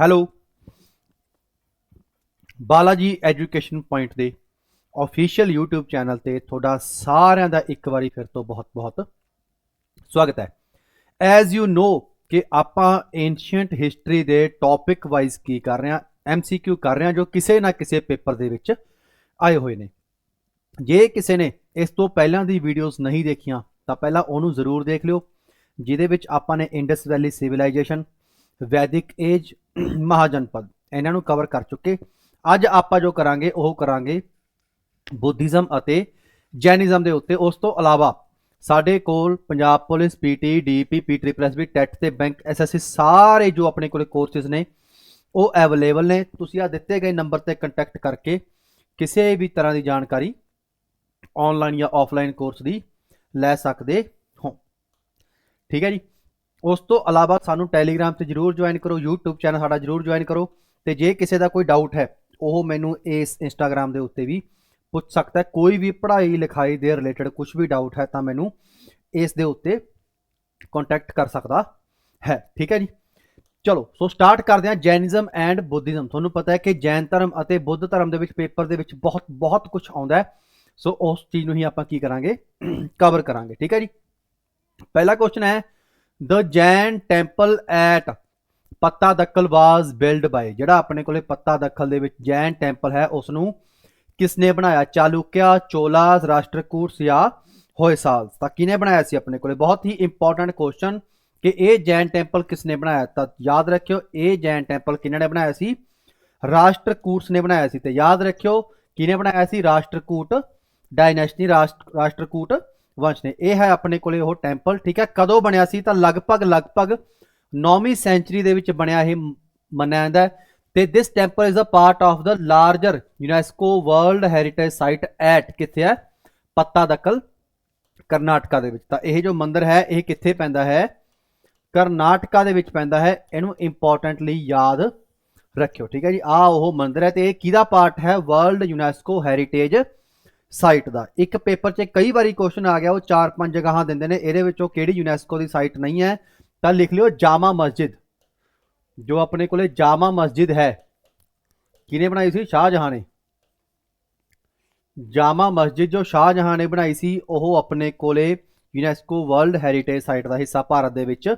Hello Balaji education point ਦੇ official YouTube channel ਤੇ ਤੁਹਾਡਾ ਸਾਰਿਆਂ ਦਾ ਇੱਕ ਵਾਰੀ ਫਿਰ ਤੋਂ ਬਹੁਤ-ਬਹੁਤ ਸਵਾਗਤ ਹੈ। ਐਜ਼ ਯੂ ਨੋ ਕਿ ਆਪਾਂ ਐਂਸ਼ੀਅੰਟ ਹਿਸਟਰੀ ਦੇ ਟੌਪਿਕ ਵਾਈਜ਼ ਕੀ ਕਰ ਰਹੇ ਹਾਂ MCQ ਕਰ ਰਹੇ ਹਾਂ, ਜੋ ਕਿਸੇ ਨਾ ਕਿਸੇ ਪੇਪਰ ਦੇ ਵਿੱਚ ਆਏ ਹੋਏ ਨੇ। ਜੇ ਕਿਸੇ ਨੇ ਇਸ ਤੋਂ ਪਹਿਲਾਂ ਦੀ ਵੀਡੀਓਜ਼ ਨਹੀਂ ਦੇਖੀਆਂ, ਤਾਂ ਪਹਿਲਾਂ ਉਹਨੂੰ ਜ਼ਰੂਰ ਦੇਖ ਲਿਓ, ਜਿਹਦੇ ਵਿੱਚ ਆਪਾਂ ਨੇ Indus valley civilization Vedic age Mahajanapada. ਇਹਨਾਂ ਨੂੰ ਕਵਰ ਕਰ ਚੁੱਕੇ। ਅੱਜ ਆਪਾਂ ਜੋ ਕਰਾਂਗੇ, ਉਹ ਕਰਾਂਗੇ ਬੁੱਧੀਜ਼ਮ ਅਤੇ ਜੈਨਿਜ਼ਮ ਦੇ ਉੱਤੇ। ਉਸ ਤੋਂ ਇਲਾਵਾ ਸਾਡੇ ਕੋਲ Punjab police PT DP P press ਵੀ ਟੈਟ ਤੇ ਬੈਂਕ ਐਸਐਸਸੀ ਸਾਰੇ ਜੋ ਆਪਣੇ ਕੋਲੇ ਕੋਰਸਿਸ ਨੇ, ਉਹ ਅਵੇਲੇਬਲ ਨੇ। ਤੁਸੀਂ ਆ ਦਿੱਤੇ ਗਏ ਨੰਬਰ ਤੇ ਕੰਟੈਕਟ ਕਰਕੇ ਕਿਸੇ ਵੀ ਤਰ੍ਹਾਂ ਦੀ ਜਾਣਕਾਰੀ ਆਨਲਾਈਨ ਜਾਂ ਆਫਲਾਈਨ ਕੋਰਸ ਦੀ ਲੈ ਸਕਦੇ ਹੋ। ਠੀਕ ਹੈ ਜੀ? ਉਸ ਤੋਂ ਇਲਾਵਾ ਸਾਨੂੰ ਟੈਲੀਗ੍ਰਾਮ ਤੇ ਜਰੂਰ ਜੁਆਇਨ ਕਰੋ, YouTube ਚੈਨਲ ਸਾਡਾ ਜਰੂਰ ਜੁਆਇਨ ਕਰੋ ਤੇ ਜੇ ਕਿਸੇ ਦਾ ਕੋਈ ਡਾਊਟ ਹੈ, ਉਹ ਮੈਨੂੰ ਇਸ Instagram ਦੇ ਉੱਤੇ ਵੀ ਪੁੱਛ ਸਕਦਾ ਹੈ। ਕੋਈ ਵੀ ਪੜ੍ਹਾਈ ਲਿਖਾਈ ਦੇ ਰਿਲੇਟਡ ਕੁਝ ਵੀ ਡਾਊਟ ਹੈ ਤਾਂ ਮੈਨੂੰ ਇਸ ਦੇ ਉੱਤੇ ਕੰਟੈਕਟ ਕਰ ਸਕਦਾ ਹੈ। ਠੀਕ ਹੈ ਜੀ? ਚਲੋ, ਸੋ ਸਟਾਰਟ ਕਰਦੇ ਹਾਂ ਜੈਨਿਜ਼ਮ ਐਂਡ ਬੁੱਧਿਜ਼ਮ ਤੁਹਾਨੂੰ ਪਤਾ ਹੈ ਕਿ ਜੈਨ ਧਰਮ ਅਤੇ ਬੁੱਧ ਧਰਮ ਦੇ ਵਿੱਚ ਪੇਪਰ ਦੇ ਵਿੱਚ ਬਹੁਤ ਬਹੁਤ ਕੁਝ ਆਉਂਦਾ ਹੈ। ਸੋ ਉਸ ਚੀਜ਼ ਨੂੰ ਹੀ ਆਪਾਂ ਕੀ ਕਰਾਂਗੇ? ਕਵਰ ਕਰਾਂਗੇ। ਠੀਕ ਹੈ ਜੀ? ਪਹਿਲਾ ਕੁਐਸਚਨ ਹੈ ਦ ਜੈਨ ਟੈਂਪਲ ਐਟ ਪੱਤਾ ਦੱਕਲ ਵਾਸ ਬਿਲਡ ਬਾਈ ਜਿਹੜਾ ਆਪਣੇ ਕੋਲੇ ਪੱਤਾ ਦਖਲ ਦੇ ਵਿੱਚ ਜੈਨ ਟੈਂਪਲ ਹੈ ਉਸ ਨੂੰ ਕਿਸ ਨੇ ਬਣਾਇਆ? ਚਾਲੁਕਿਆ, ਚੋਲਾਸ ਰਾਸ਼ਟਰਕੂਟਸ ਜਾਂ ਹੋਇਸਾਲ ਤਾਂ ਕਿਨੇ ਬਣਾਇਆ ਸੀ ਆਪਣੇ ਕੋਲੇ? ਬਹੁਤ ਹੀ ਇੰਪੋਰਟੈਂਟ ਕੁਐਸਚਨ ਕਿ ਇਹ ਜੈਨ ਟੈਂਪਲ ਕਿਸ ਨੇ ਬਣਾਇਆ? ਤਾਂ ਯਾਦ ਰੱਖਿਓ, ਇਹ ਜੈਨ ਟੈਂਪਲ ਕਿਹਨਾਂ ਨੇ ਬਣਾਇਆ ਸੀ? ਰਾਸ਼ਟਰਕੂਟਸ ਨੇ ਬਣਾਇਆ ਸੀ। ਤੇ ਯਾਦ ਰੱਖਿਓ, ਕਿਹਨੇ ਬਣਾਇਆ ਸੀ? ਰਾਸ਼ਟਰਕੂਟ ਡਾਇਨੈਸਟੀ ਰਾਸ਼ਟਰਕੂਟ ਵੰਸ਼ ਨੇ। ਇਹ ਹੈ ਆਪਣੇ ਕੋਲੇ ਉਹ ਟੈਂਪਲ ਠੀਕ ਹੈ? ਕਦੋਂ ਬਣਿਆ ਸੀ? ਤਾਂ ਲਗਭਗ ਲਗਭਗ 9ਵੀਂ ਸੈਂਚਰੀ ਦੇ ਵਿੱਚ ਬਣਿਆ ਇਹ ਮੰਨਿਆ ਜਾਂਦਾ ਹੈ। ਤੇ this temple is a part of the larger UNESCO world heritage site at ਕਿੱਥੇ ਹੈ? ਪੱਤਾ ਦਕਲ ਕਰਨਾਟਕਾ ਦੇ ਵਿੱਚ। ਤਾਂ ਇਹ ਜੋ ਮੰਦਿਰ ਹੈ, ਇਹ ਕਿੱਥੇ ਪੈਂਦਾ ਹੈ? ਕਰਨਾਟਕਾ ਦੇ ਵਿੱਚ ਪੈਂਦਾ ਹੈ। ਇਹਨੂੰ ਇੰਪੋਰਟੈਂਟਲੀ ਯਾਦ ਰੱਖਿਓ, ਠੀਕ ਹੈ ਜੀ? ਆ ਉਹ ਮੰਦਿਰ ਹੈ ਤੇ ਇਹ ਕਿਹਦਾ ਪਾਰਟ ਹੈ? ਵਰਲਡ ਯੂਨੈਸਕੋ ਹੈਰੀਟੇਜ ਸਾਈਟ ਦਾ। ਇੱਕ ਪੇਪਰ 'ਚ ਕਈ ਵਾਰੀ ਕੁਐਸਚਨ ਆ ਗਿਆ, ਉਹ 4-5 ਜਗ੍ਹਾਵਾਂ ਦਿੰਦੇ ਨੇ, ਇਹਦੇ ਵਿੱਚੋਂ ਕਿਹੜੀ ਯੂਨੈਸਕੋ ਦੀ ਸਾਈਟ ਨਹੀਂ ਹੈ, ਤਾਂ ਲਿਖ ਲਿਓ ਜਾਮਾ ਮਸਜਿਦ। ਜੋ ਆਪਣੇ ਕੋਲੇ ਜਾਮਾ ਮਸਜਿਦ ਹੈ, ਕਿਹਨੇ ਬਣਾਈ ਸੀ? ਸ਼ਾਹਜਹਾਂ ਨੇ। ਜਾਮਾ ਮਸਜਿਦ ਜੋ ਸ਼ਾਹਜਹਾਂ ਨੇ ਬਣਾਈ ਸੀ, ਉਹ ਆਪਣੇ ਕੋਲੇ ਯੂਨੈਸਕੋ ਵਰਲਡ ਹੈਰੀਟੇਜ ਸਾਈਟ ਦਾ ਹਿੱਸਾ ਭਾਰਤ ਦੇ ਵਿੱਚ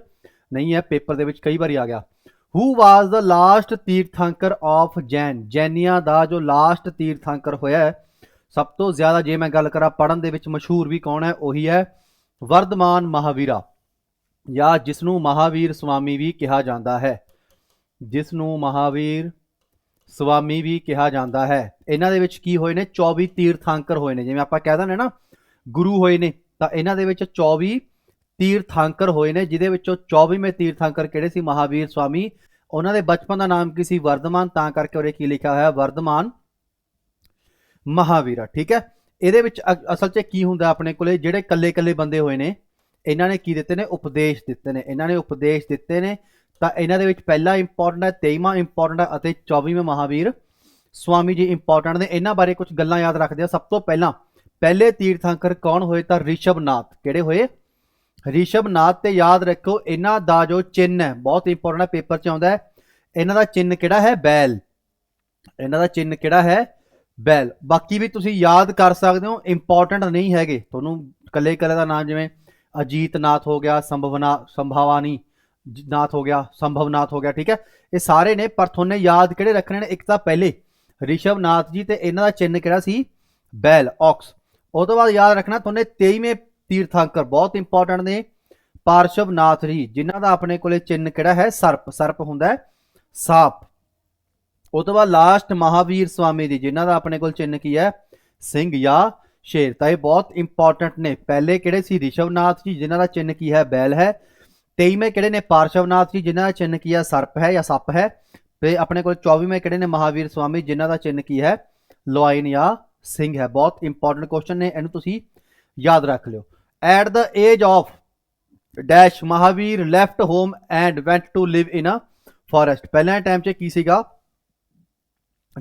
ਨਹੀਂ ਹੈ ਪੇਪਰ ਦੇ ਵਿੱਚ ਕਈ ਵਾਰੀ ਆ ਗਿਆ। Who was the last tirthankar of Jain ਜੈਨੀਆਂ ਦਾ ਜੋ ਲਾਸਟ ਤੀਰਥੰਕਰ ਹੋਇਆ ਹੈ ਸਭ ਤੋਂ ਜ਼ਿਆਦਾ ਜੇ ਮੈਂ ਗੱਲ ਕਰਾਂ ਪੜਨ ਦੇ ਵਿੱਚ ਮਸ਼ਹੂਰ ਵੀ ਕੌਣ ਹੈ, ਉਹੀ ਹੈ ਵਰਦਮਾਨ ਮਹਾਵੀਰਾ। ਜਾਂ ਜਿਸ ਨੂੰ ਮਹਾਵੀਰ ਸੁਆਮੀ ਵੀ ਕਿਹਾ ਜਾਂਦਾ ਹੈ। ਜਿਸ ਨੂੰ ਮਹਾਵੀਰ ਸੁਆਮੀ ਵੀ ਕਿਹਾ ਜਾਂਦਾ ਹੈ। ਇਹਨਾਂ ਦੇ ਵਿੱਚ ਕੀ ਹੋਏ ਨੇ? 24 ਤੀਰਥਾਂਕਰ ਹੋਏ ਨੇ। ਜਿਵੇਂ ਆਪਾਂ ਕਹਿ ਦਿੰਦੇ ਨਾ, ਗੁਰੂ ਹੋਏ ਨੇ, ਤਾਂ ਇਹਨਾਂ ਦੇ ਵਿੱਚ 24 ਤੀਰਥਾਂਕਰ ਹੋਏ ਨੇ, ਜਿਹਦੇ ਵਿੱਚੋਂ 24ਵੇਂ ਤੀਰਥਾਂਕਰ ਕਿਹੜੇ ਸੀ? ਮਹਾਵੀਰ ਸੁਆਮੀ ਉਹਨਾਂ ਦੇ ਬਚਪਨ ਦਾ ਨਾਮ ਕੀ ਸੀ? ਵਰਦਮਾਨ ਤਾਂ ਕਰਕੇ ਉਹਨੇ ਕੀ ਲਿਖਿਆ ਹੋਇਆ? ਵਰਦਮਾਨ ਮਹਾਵੀਰਾ ਠੀਕ ਹੈ? ਇਹਦੇ ਵਿੱਚ ਅ- ਅਸਲ 'ਚ ਕੀ ਹੁੰਦਾ ਆਪਣੇ ਕੋਲੇ? ਜਿਹੜੇ ਕੱਲੇ-ਕੱਲੇ ਬੰਦੇ ਹੋਏ ਨੇ, ਇਹਨਾਂ ਨੇ ਕੀ ਦਿੱਤੇ ਨੇ? ਉਪਦੇਸ਼ ਦਿੱਤੇ ਨੇ। ਇਹਨਾਂ ਨੇ ਉਪਦੇਸ਼ ਦਿੱਤੇ ਨੇ, ਤਾਂ ਇਹਨਾਂ ਦੇ ਵਿੱਚ ਪਹਿਲਾ ਇੰਪੋਰਟੈਂਟ ਹੈ 23ਵਾਂ ਇੰਪੋਰਟੈਂਟ ਹੈ ਅਤੇ 24ਵੇਂ ਮਹਾਵੀਰ। ਸਵਾਮੀ ਜੀ ਇੰਪੋਰਟੈਂਟ ਨੇ। ਇਹਨਾਂ ਬਾਰੇ ਕੁਝ ਗੱਲਾਂ ਯਾਦ ਰੱਖਦੇ ਆ ਸਭ ਤੋਂ ਪਹਿਲਾਂ, ਪਹਿਲੇ ਤੀਰਥੰਕਰ ਕੌਣ ਹੋਏ? ਤਾਂ ਰਿਸ਼ਭਨਾਥ। ਕਿਹੜੇ ਹੋਏ? ਰਿਸ਼ਭਨਾਥ ਤੇ ਯਾਦ ਰੱਖੋ ਇਹਨਾਂ ਦਾ ਜੋ ਚਿੰਨ ਹੈ, ਬਹੁਤ ਇੰਪੋਰਟੈਂਟ ਪੇਪਰ 'ਚ ਆਉਂਦਾ ਹੈ। ਇਹਨਾਂ ਦਾ ਚਿੰਨ ਕਿਹੜਾ ਹੈ? ਬੈਲ। ਇਹਨਾਂ ਦਾ ਚਿੰਨ ਕਿਹੜਾ ਹੈ? ਬੈਲ। ਬਾਕੀ ਵੀ ਤੁਸੀਂ ਯਾਦ ਕਰ ਸਕਦੇ ਹੋ ਇੰਪੋਰਟੈਂਟ ਨਹੀਂ ਹੈਗੇ। ਤੁਹਾਨੂੰ ਕੱਲੇ ਕੱਲੇ ਦਾ ਨਾਮ ਜਿਵੇਂ ਅਜੀਤ ਨਾਥ ਹੋ ਗਿਆ, ਸੰਭਵਨਾ, ਸੰਭਾਵਾਨੀ ਨਾਥ ਹੋ ਗਿਆ ਸੰਭਵਨਾਥ ਹੋ ਗਿਆ, ਠੀਕ ਹੈ? ਇਹ ਸਾਰੇ ਨੇ, ਪਰ ਤੁਹਾਨੂੰ ਯਾਦ ਕਿਹੜੇ ਰੱਖਣੇ ਨੇ? ਇੱਕ ਤਾਂ ਪਹਿਲੇ ਰਿਸ਼ਵਨਾਥ ਜੀ ਤੇ ਇਹਨਾਂ ਦਾ ਚਿੰਨ ਕਿਹੜਾ ਸੀ? ਬੈਲ, ਔਕਸ। ਉਹ ਤੋਂ ਬਾਅਦ ਯਾਦ ਰੱਖਣਾ, ਤੁਹਾਨੂੰ 23ਵੇਂ ਤੀਰਥੰਕਰ ਬਹੁਤ ਇੰਪੋਰਟੈਂਟ ਨੇ ਪਾਰਸ਼ਵਨਾਥ ਜੀ, ਜਿਨ੍ਹਾਂ ਦਾ ਆਪਣੇ ਕੋਲੇ ਚਿੰਨ ਕਿਹੜਾ ਹੈ? ਸਰਪ। ਸਰਪ ਹੁੰਦਾ ਹੈ, ਸਾਪ। ਉਹ ਤੋਂ ਬਾਅਦ ਲਾਸਟ ਮਹਾਵੀਰ ਸਵਾਮੀ ਦੀ ਜਿਨ੍ਹਾਂ ਦਾ ਆਪਣੇ ਕੋਲ ਚਿੰਨ ਕੀ ਹੈ? ਸਿੰਘ ਜਾਂ ਸ਼ੇਰ। ਤਾਂ ਇਹ ਬਹੁਤ ਇੰਪੋਰਟੈਂਟ ਨੇ। ਪਹਿਲੇ ਕਿਹੜੇ ਸੀ? ਰਿਸ਼ਵਨਾਥ ਜੀ, ਜਿਨ੍ਹਾਂ ਦਾ ਚਿੰਨ ਕੀ ਹੈ? ਬੈਲ ਹੈ। 23ਵੇਂ ਕਿਹੜੇ ਨੇ? ਪਾਰਸ਼ਵਨਾਥ ਜੀ, ਜਿਨ੍ਹਾਂ ਦਾ ਚਿੰਨ ਕੀ ਹੈ? ਸਰਪ ਹੈ ਜਾਂ ਸੱਪ ਹੈ। ਤੇ ਆਪਣੇ ਕੋਲ 24ਵੇਂ ਕਿਹੜੇ ਨੇ? ਮਹਾਵੀਰ ਸਵਾਮੀ, ਜਿਨ੍ਹਾਂ ਦਾ ਚਿੰਨ ਕੀ ਹੈ? ਲੋਇਨ ਜਾਂ ਸਿੰਘ ਹੈ। ਬਹੁਤ ਇੰਪੋਰਟੈਂਟ ਕੁਐਸਚਨ ਨੇ। ਇਹਨੂੰ ਤੁਸੀਂ ਯਾਦ ਰੱਖ ਲਿਓ। At the age of dash Mahavir left home and went to live in a forest ਪਹਿਲਾਂ ਟਾਈਮ 'ਚ ਕੀ ਸੀਗਾ?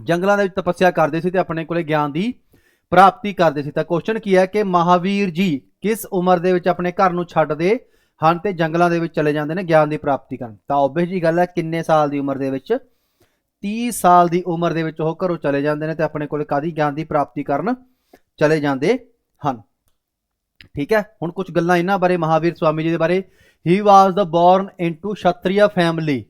ਜੰਗਲਾਂ ਦੇ ਵਿੱਚ ਤਪੱਸਿਆ ਕਰਦੇ ਸੀ ਤੇ ਆਪਣੇ ਕੋਲੇ ਗਿਆਨ ਦੀ ਪ੍ਰਾਪਤੀ ਕਰਦੇ ਸੀ। ਤਾਂ ਕੁਐਸਚਨ ਕੀ ਹੈ ਕਿ ਮਹਾਵੀਰ ਜੀ ਕਿਸ ਉਮਰ ਦੇ ਵਿੱਚ ਆਪਣੇ ਘਰ ਨੂੰ ਛੱਡਦੇ ਹਨ ਤੇ ਜੰਗਲਾਂ ਦੇ ਵਿੱਚ ਚਲੇ ਜਾਂਦੇ ਨੇ ਗਿਆਨ ਦੀ ਪ੍ਰਾਪਤੀ ਕਰਨ? ਤਾਂ ਆਬਵੀਅਸ ਜੀ ਗੱਲ ਹੈ ਕਿੰਨੇ ਸਾਲ ਦੀ ਉਮਰ ਦੇ ਵਿੱਚ? 30 ਸਾਲ ਦੀ ਉਮਰ ਦੇ ਵਿੱਚ ਉਹ ਘਰੋਂ ਚਲੇ ਜਾਂਦੇ ਨੇ ਤੇ ਆਪਣੇ ਕੋਲੇ ਕਾਦੀ ਗਿਆਨ ਦੀ ਪ੍ਰਾਪਤੀ ਕਰਨ ਚਲੇ ਜਾਂਦੇ ਹਨ। ਠੀਕ ਹੈ, ਹੁਣ ਕੁਝ ਗੱਲਾਂ ਇਹਨਾਂ ਬਾਰੇ ਮਹਾਵੀਰ ਸਵਾਮੀ ਜੀ ਦੇ ਬਾਰੇ। He was the born into Kshatriya family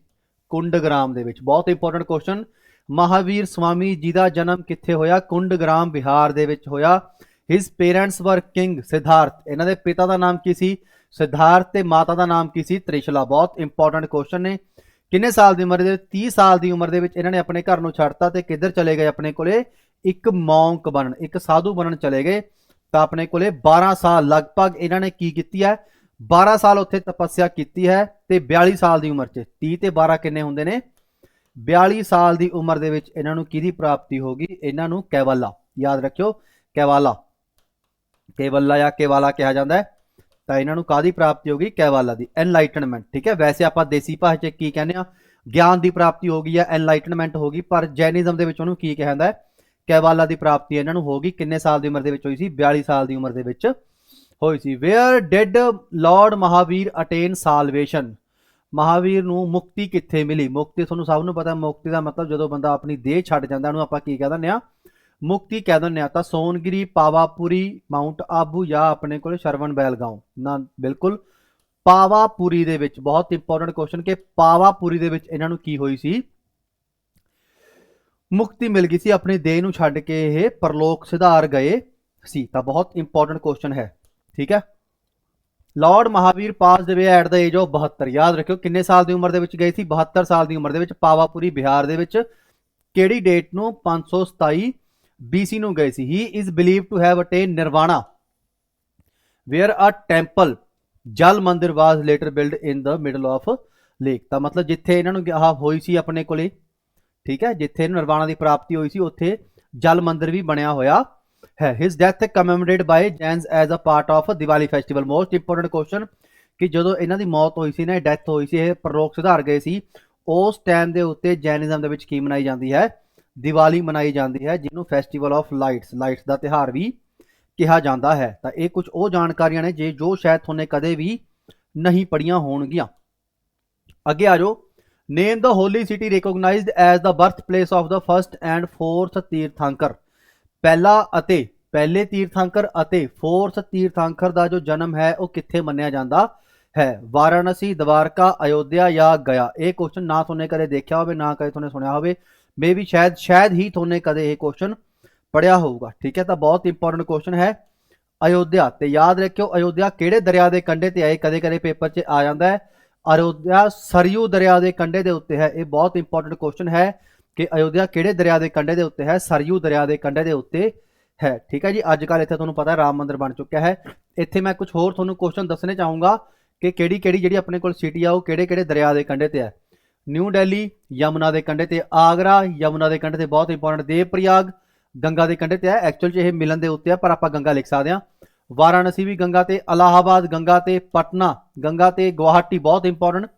Kundagrama ਦੇ ਵਿੱਚ। ਬਹੁਤ ਇੰਪੋਰਟੈਂਟ ਕੁਐਸਚਨ ਮਹਾਵੀਰ ਸਵਾਮੀ ਜੀ ਦਾ ਜਨਮ ਕਿੱਥੇ ਹੋਇਆ? ਕੁੰਡਗ੍ਰਾਮ ਬਿਹਾਰ ਦੇ ਵਿੱਚ ਹੋਇਆ। His parents were king Siddharth ਇਹਨਾਂ ਦੇ ਪਿਤਾ ਦਾ ਨਾਮ ਕੀ ਸੀ? ਸਿਧਾਰਥ ਤੇ ਮਾਤਾ ਦਾ ਨਾਮ ਕੀ ਸੀ? ਤ੍ਰਿਸ਼ਲਾ। ਬਹੁਤ ਇੰਪੋਰਟੈਂਟ ਕੁਐਸਚਨ ਨੇ। ਕਿੰਨੇ ਸਾਲ ਦੀ ਉਮਰ ਦੇ? 30 ਸਾਲ ਦੀ ਉਮਰ ਦੇ ਵਿੱਚ ਇਹਨਾਂ ਨੇ ਆਪਣੇ ਘਰ ਨੂੰ ਛੱਡਤਾ ਤੇ ਕਿੱਧਰ ਚਲੇ ਗਏ? ਆਪਣੇ ਕੋਲੇ ਇੱਕ ਮੌਂਕ ਬਣਨ, ਇੱਕ ਸਾਧੂ ਬਣਨ ਚਲੇ ਗਏ। ਤਾਂ ਆਪਣੇ ਕੋਲੇ 12 ਸਾਲ, ਲਗਭਗ ਇਹਨਾਂ ਨੇ ਕੀ ਕੀਤੀ ਹੈ? 12 ਸਾਲ ਉੱਥੇ ਤਪੱਸਿਆ ਕੀਤੀ ਹੈ ਤੇ 42 ਸਾਲ ਦੀ ਉਮਰ 'ਚ। 30 ਤੇ 12 ਕਿੰਨੇ ਹੁੰਦੇ ਨੇ? 42 ਸਾਲ ਦੀ ਉਮਰ ਦੇ ਵਿੱਚ ਇਹਨਾਂ ਨੂੰ ਕਿਹਦੀ ਪ੍ਰਾਪਤੀ ਹੋਗੀ ਇਹਨਾਂ ਨੂੰ ਕੈਵਾਲਾ। ਯਾਦ ਰੱਖਿਓ, ਕੈਵਾਲਾ। ਕੇਵਲਾ ਜਾਂ ਕੇਵਾਲਾ ਕਿਹਾ ਜਾਂਦਾ ਹੈ। ਤਾਂ ਇਹਨਾਂ ਨੂੰ ਕਾਦੀ ਪ੍ਰਾਪਤੀ ਹੋਗੀ ਕੈਵਾਲਾ ਦੀ। ਐਨਲਾਈਟਨਮੈਂਟ ਠੀਕ ਹੈ? ਵੈਸੇ ਆਪਾਂ ਦੇਸੀ ਭਾਸ਼ਾ 'ਚ ਕੀ ਕਹਿੰਦੇ ਆ ਗਿਆਨ ਦੀ ਪ੍ਰਾਪਤੀ ਹੋਗੀ ਜਾਂ ਐਨਲਾਈਟਨਮੈਂਟ ਹੋਗੀ ਪਰ ਜੈਨਿਜ਼ਮ ਦੇ ਵਿੱਚ ਉਹਨੂੰ ਕੀ ਕਿਹਾ ਜਾਂਦਾ ਹੈ? ਕੈਵਾਲਾ ਦੀ ਪ੍ਰਾਪਤੀ ਇਹਨਾਂ ਨੂੰ ਹੋਗੀ ਕਿੰਨੇ ਸਾਲ ਦੀ ਉਮਰ ਦੇ ਵਿੱਚ ਹੋਈ ਸੀ? 42 ਸਾਲ ਦੀ ਉਮਰ ਦੇ ਵਿੱਚ ਹੋਈ ਸੀ। Where did lord Mahavir attain salvation Mahavir ਨੂੰ ਮੁਕਤੀ ਕਿੱਥੇ ਮਿਲੀ? ਮੁਕਤੀ ਤੁਹਾਨੂੰ ਸਭ ਨੂੰ ਪਤਾ, ਮੁਕਤੀ ਦਾ ਮਤਲਬ ਜਦੋਂ ਬੰਦਾ ਆਪਣੀ ਦੇਹ ਛੱਡ ਜਾਂਦਾ, ਉਹਨੂੰ ਆਪਾਂ ਕੀ ਕਹਿ ਦਿੰਦੇ ਆ ਮੁਕਤੀ ਕਹਿ ਦਿੰਦੇ ਆ ਤਾਂ ਸੋਨਗਿਰੀ, ਪਾਵਾਪੁਰੀ, ਮਾਊਂਟ ਆਬੂ ਜਾਂ ਆਪਣੇ ਕੋਲ ਸ਼ਰਵਣ ਬੈਲਗਾਉਂ। ਨਾ, ਬਿਲਕੁਲ ਪਾਵਾਪੁਰੀ ਦੇ ਵਿੱਚ ਬਹੁਤ ਇੰਪੋਰਟੈਂਟ ਕੁਐਸਚਨ ਕਿ ਪਾਵਾਪੁਰੀ ਦੇ ਵਿੱਚ ਇਹਨਾਂ ਨੂੰ ਕੀ ਹੋਈ ਸੀ? ਮੁਕਤੀ ਮਿਲ ਗਈ ਸੀ, ਆਪਣੀ ਦੇਹ ਨੂੰ ਛੱਡ ਕੇ ਇਹ ਪਰਲੋਕ ਸਿਧਾਰ ਗਏ ਸੀ। ਤਾਂ ਬਹੁਤ ਇੰਪੋਰਟੈਂਟ ਕੁਐਸਚਨ ਹੈ, ਠੀਕ ਹੈ? ਲਾਰਡ ਮਹਾਵੀਰ ਪਾਸ ਦੇ ਐਟ ਦਾ ਏਜ ਆਫ 72 ਯਾਦ ਰੱਖਿਓ, ਕਿੰਨੇ ਸਾਲ ਦੀ ਉਮਰ ਦੇ ਵਿੱਚ ਗਏ ਸੀ? 72 ਸਾਲ ਦੀ ਉਮਰ ਦੇ ਵਿੱਚ ਪਾਵਾਪੁਰੀ ਬਿਹਾਰ ਦੇ ਵਿੱਚ। ਕਿਹੜੀ ਡੇਟ ਨੂੰ? 527 BC ਨੂੰ ਗਏ ਸੀ। He is believe to have attain nirvana where a temple Jal Mandir was later build in the middle of lake ਤਾਂ ਮਤਲਬ ਜਿੱਥੇ ਇਹਨਾਂ ਨੂੰ ਆਹ ਹੋਈ ਸੀ ਆਪਣੇ ਕੋਲੇ, ਠੀਕ ਹੈ? ਜਿੱਥੇ ਨਿਰਵਾਣਾ ਦੀ ਪ੍ਰਾਪਤੀ ਹੋਈ ਸੀ, ਉੱਥੇ ਜਲ ਮੰਦਿਰ ਵੀ ਬਣਿਆ ਹੋਇਆ। ਹੈ। His death commemorated by Jains as a part of Diwali festival most important question ਕਿ ਜਦੋਂ ਇਹਨਾਂ ਦੀ ਮੌਤ ਹੋਈ ਸੀ ਨਾ ਡੈਥ ਹੋਈ ਸੀ, ਇਹ ਪਰਲੋਕ ਸੁਧਾਰ ਗਏ ਸੀ, ਉਸ ਟਾਈਮ ਦੇ ਉੱਤੇ ਜੈਨਿਜ਼ਮ ਦੇ ਵਿੱਚ ਕੀ ਮਨਾਈ ਜਾਂਦੀ ਹੈ? ਦੀਵਾਲੀ ਮਨਾਈ ਜਾਂਦੀ ਹੈ, ਜਿਹਨੂੰ ਫੈਸਟੀਵਲ ਆਫ ਲਾਈਟਸ ਲਾਈਟਸ ਦਾ ਤਿਹਾਰ ਵੀ ਕਿਹਾ ਜਾਂਦਾ ਹੈ। ਤਾਂ ਇਹ ਕੁਝ ਉਹ ਜਾਣਕਾਰੀਆਂ ਨੇ ਜੇ ਜੋ ਸ਼ਾਇਦ ਤੁਹਾਨੂੰ ਕਦੇ ਵੀ ਨਹੀਂ ਪੜੀਆਂ ਹੋਣਗੀਆਂ। ਅੱਗੇ ਆ ਜਾਓ। Name the holy city recognised as the birth place of the first and fourth tirthankar. ਪਹਿਲਾ ਅਤੇ ਪਹਿਲੇ ਤੀਰਥੰਕਰ ਅਤੇ ਫੋਰਥ ਤੀਰਥੰਕਰ ਦਾ ਜੋ ਜਨਮ ਹੈ, ਉਹ ਕਿੱਥੇ ਮੰਨਿਆ ਜਾਂਦਾ ਹੈ? ਵਾਰਾਣਸੀ, ਦਵਾਰਕਾ, ਅਯੋਧਿਆ ਜਾਂ ਗਿਆ? ਇਹ ਕੁਐਸਚਨ ਨਾ ਤੁਹਾਨੂੰ ਕਦੇ ਦੇਖਿਆ ਹੋਵੇ, ਨਾ ਕਦੇ ਤੁਹਾਨੂੰ ਸੁਣਿਆ ਹੋਵੇ। ਮੇ ਵੀ ਸ਼ਾਇਦ ਸ਼ਾਇਦ ਹੀ ਤੁਹਾਨੂੰ ਕਦੇ ਇਹ ਕੁਐਸਚਨ ਪੜਿਆ ਹੋਊਗਾ। ਠੀਕ ਹੈ, ਤਾਂ ਬਹੁਤ ਇੰਪੋਰਟੈਂਟ ਕੁਐਸਚਨ ਹੈ। ਅਯੋਧਿਆ, ਤੇ ਯਾਦ ਰੱਖਿਓ, ਅਯੋਧਿਆ ਕਿਹੜੇ ਦਰਿਆ ਦੇ ਕੰਢੇ ਤੇ ਆਏ? ਕਦੇ ਕਦੇ ਪੇਪਰ 'ਚ ਆ ਜਾਂਦਾ ਹੈ। ਅਯੋਧਿਆ, ਸਰਯੂ ਦਰਿਆ ਦੇ ਕੰਢੇ ਦੇ ਉੱਤੇ ਹੈ। ਇਹ ਬਹੁਤ ਇੰਪੋਰਟੈਂਟ ਕੁਐਸਚਨ ਹੈ। ਕਿ ਅਯੋਧਿਆ ਕਿਹੜੇ ਦਰਿਆ ਦੇ ਕੰਢੇ ਦੇ ਉੱਤੇ ਹੈ? ਸਰਯੂ ਦਰਿਆ ਦੇ ਕੰਢੇ ਦੇ ਉੱਤੇ ਹੈ। ਠੀਕ ਹੈ ਜੀ? ਅੱਜ ਕੱਲ ਇੱਥੇ ਤੁਹਾਨੂੰ ਪਤਾ ਹੈ ਰਾਮ ਮੰਦਿਰ ਬਣ ਚੁੱਕਿਆ ਹੈ। ਇੱਥੇ ਮੈਂ ਕੁਝ ਹੋਰ ਤੁਹਾਨੂੰ ਕੁਐਸਚਨ ਦੱਸਣੇ ਚਾਹੂੰਗਾ ਕਿ ਕਿਹੜੀ ਕਿਹੜੀ ਜਿਹੜੀ ਆਪਣੇ ਕੋਲ ਸਿਟੀ ਆ, ਉਹ ਕਿਹੜੇ ਕਿਹੜੇ ਦਰਿਆ ਦੇ ਕੰਢੇ ਤੇ ਹੈ? ਨਿਊ ਦਿੱਲੀ ਯਮੁਨਾ ਦੇ ਕੰਢੇ ਤੇ, ਆਗਰਾ, ਯਮੁਨਾ ਦੇ ਕੰਢੇ ਤੇ ਬਹੁਤ ਇੰਪੋਰਟੈਂਟ ਦੇਵਪ੍ਰਯਾਗ ਗੰਗਾ ਦੇ ਕੰਢੇ ਤੇ ਹੈ। ਐਕਚੁਅਲ 'ਚ ਇਹ ਮਿਲਣ ਦੇ ਉੱਤੇ ਹੈ ਪਰ ਆਪਾਂ ਗੰਗਾ ਲਿਖ ਸਕਦੇ ਹਾਂ। ਵਾਰਾਣਸੀ ਵੀ ਗੰਗਾ ਤੇ, ਅਲਾਹਾਬਾਦ ਗੰਗਾ ਤੇ, ਪਟਨਾ ਗੰਗਾ ਤੇ ਗੁਵਾਹਾਟੀ ਬਹੁਤ ਇੰਪੋਰਟੈਂਟ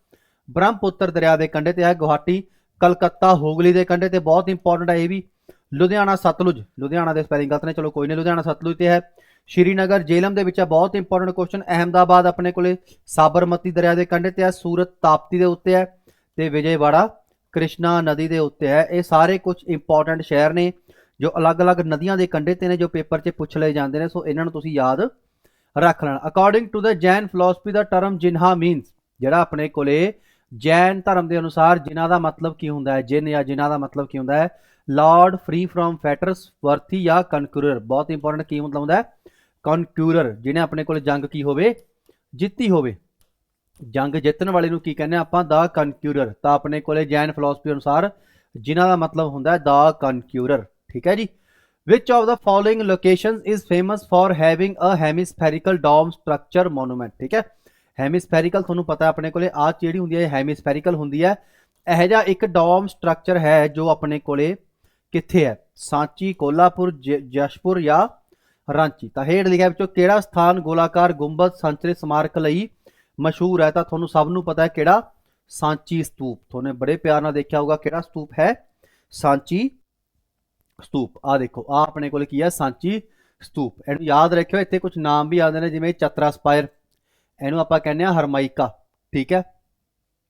ਬ੍ਰਹਮਪੁੱਤਰ ਦਰਿਆ ਦੇ ਕੰਢੇ ਤੇ ਹੈ ਗੁਵਾਹਾਟੀ ਕਲਕੱਤਾ, ਹੋਗਲੀ ਦੇ ਕੰਢੇ ਤੇ ਬਹੁਤ ਇੰਪੋਰਟੈਂਟ ਹੈ ਇਹ ਵੀ। ਲੁਧਿਆਣਾ, ਸਤਲੁਜ। ਲੁਧਿਆਣਾ ਦੇ ਸਪੈਲਿੰਗ ਗਲਤ ਨੇ, ਚਲੋ ਕੋਈ ਨਹੀਂ, ਲੁਧਿਆਣਾ, ਸਤਲੁਜ ਤੇ ਹੈ। ਸ਼੍ਰੀਨਗਰ ਜੇਲਮ ਦੇ ਵਿੱਚ ਹੈ ਬਹੁਤ ਇੰਪੋਰਟੈਂਟ ਕੁਐਸਚਨ ਅਹਮਦਾਬਾਦ ਆਪਣੇ ਕੋਲੇ ਸਾਬਰਮਤੀ ਦਰਿਆ ਦੇ ਕੰਢੇ ਤੇ ਹੈ ਸੂਰਤ ਤਾਪਤੀ ਦੇ ਉੱਤੇ ਹੈ ਤੇ ਵਿਜੇਵਾੜਾ, ਕ੍ਰਿਸ਼ਨਾ ਨਦੀ ਦੇ ਉੱਤੇ ਹੈ ਇਹ ਸਾਰੇ ਕੁਝ ਇੰਪੋਰਟੈਂਟ ਸ਼ਹਿਰ ਨੇ, ਜੋ ਅਲੱਗ-ਅਲੱਗ ਨਦੀਆਂ ਦੇ ਕੰਢੇ ਤੇ ਨੇ, ਜੋ ਪੇਪਰ 'ਚ ਪੁੱਛ ਲਏ ਜਾਂਦੇ ਨੇ। ਸੋ ਇਹਨਾਂ ਨੂੰ ਤੁਸੀਂ ਯਾਦ ਰੱਖ ਲੈਣਾ। According to the Jain philosophy the term Jina means ਜਿਹੜਾ ਆਪਣੇ ਕੋਲੇ ਜੈਨ ਧਰਮ ਦੇ ਅਨੁਸਾਰ ਜਿਨ੍ਹਾਂ ਦਾ ਮਤਲਬ ਕੀ ਹੁੰਦਾ ਹੈ, ਜਿਨ ਜਾਂ ਜਿਨ੍ਹਾਂ ਦਾ ਮਤਲਬ ਕੀ ਹੁੰਦਾ ਹੈ, lord free from fetters, worthy ਜਾਂ ਕਨਕਰਰ। ਬਹੁਤ ਇੰਪੋਰਟੈਂਟ ਕੀ ਮਤਲਬ ਹੁੰਦਾ ਹੈ? ਕਨਕਰਰ, ਜਿਹਨੇ ਆਪਣੇ ਕੋਲ ਜੰਗ ਕੀ ਹੋਵੇ, ਜਿੱਤੀ ਹੋਵੇ। ਜੰਗ ਜਿੱਤਣ ਵਾਲੇ ਨੂੰ ਕੀ ਕਹਿੰਦੇ ਆਪਾਂ? ਦਾ ਕਨਕਰਰ। ਤਾਂ ਆਪਣੇ ਕੋਲੇ ਜੈਨ ਫਿਲਾਸਫੀ ਅਨੁਸਾਰ ਜਿਨ੍ਹਾਂ ਦਾ ਮਤਲਬ ਹੁੰਦਾ ਹੈ, ਦਾ ਕਨਕਰਰ। ਠੀਕ ਹੈ ਜੀ? Which of the following locations is famous for having a hemispherical dome structure monument? ਠੀਕ ਹੈ? ਹੈਮਿਸਫੈਰੀਕਲ ਤੁਹਾਨੂੰ ਪਤਾ ਆਪਣੇ ਕੋਲੇ ਆ ਜਿਹੜੀ ਹੁੰਦੀ ਹੈ? ਹੈਮਿਸਫੈਰੀਕਲ ਹੁੰਦੀ ਹੈ। ਇਹ ਜਿਹਾ ਇੱਕ ਡੋਮ ਸਟਰਕਚਰ ਹੈ ਜੋ ਆਪਣੇ ਕੋਲੇ ਕਿੱਥੇ ਹੈ? ਸਾਂਚੀ, ਕੋਲਾਪੁਰ ਜਸ਼ਪੁਰ ਜਾਂ ਰਾਂਚੀ। ਤਾਂ ਹੇਠ ਲਿਖਿਆ ਵਿੱਚੋਂ ਕਿਹੜਾ ਸਥਾਨ ਗੋਲਾਕਾਰ ਗੁੰਬਦ ਸੰਚਰਿਤ ਸਮਾਰਕ ਲਈ ਮਸ਼ਹੂਰ ਹੈ? ਤਾਂ ਤੁਹਾਨੂੰ ਸਭ ਨੂੰ ਪਤਾ ਹੈ ਕਿਹੜਾ? ਸਾਂਚੀ ਸਤੂਪ। ਤੁਹਾਨੂੰ ਬੜੇ ਪਿਆਰ ਨਾਲ ਦੇਖਿਆ ਹੋਊਗਾ ਕਿਹੜਾ ਸਤੂਪ ਹੈ? ਸਾਂਚੀ ਸਤੂਪ। ਆ ਦੇਖੋ ਆ ਆਪਣੇ ਕੋਲ ਕੀ ਹੈ? ਸਾਂਚੀ ਸਤੂਪ। ਇਹਨੂੰ ਯਾਦ ਰੱਖਿਓ, ਇੱਥੇ ਕੁਝ ਨਾਮ ਵੀ ਆਉਂਦੇ ਨੇ, ਜਿਵੇਂ ਚਤਰਾ ਸਪਾਇਰ। ਇਹਨੂੰ ਆਪਾਂ ਕਹਿੰਦੇ ਆ ਹਰਮਾਈਕਾ ਠੀਕ ਹੈ?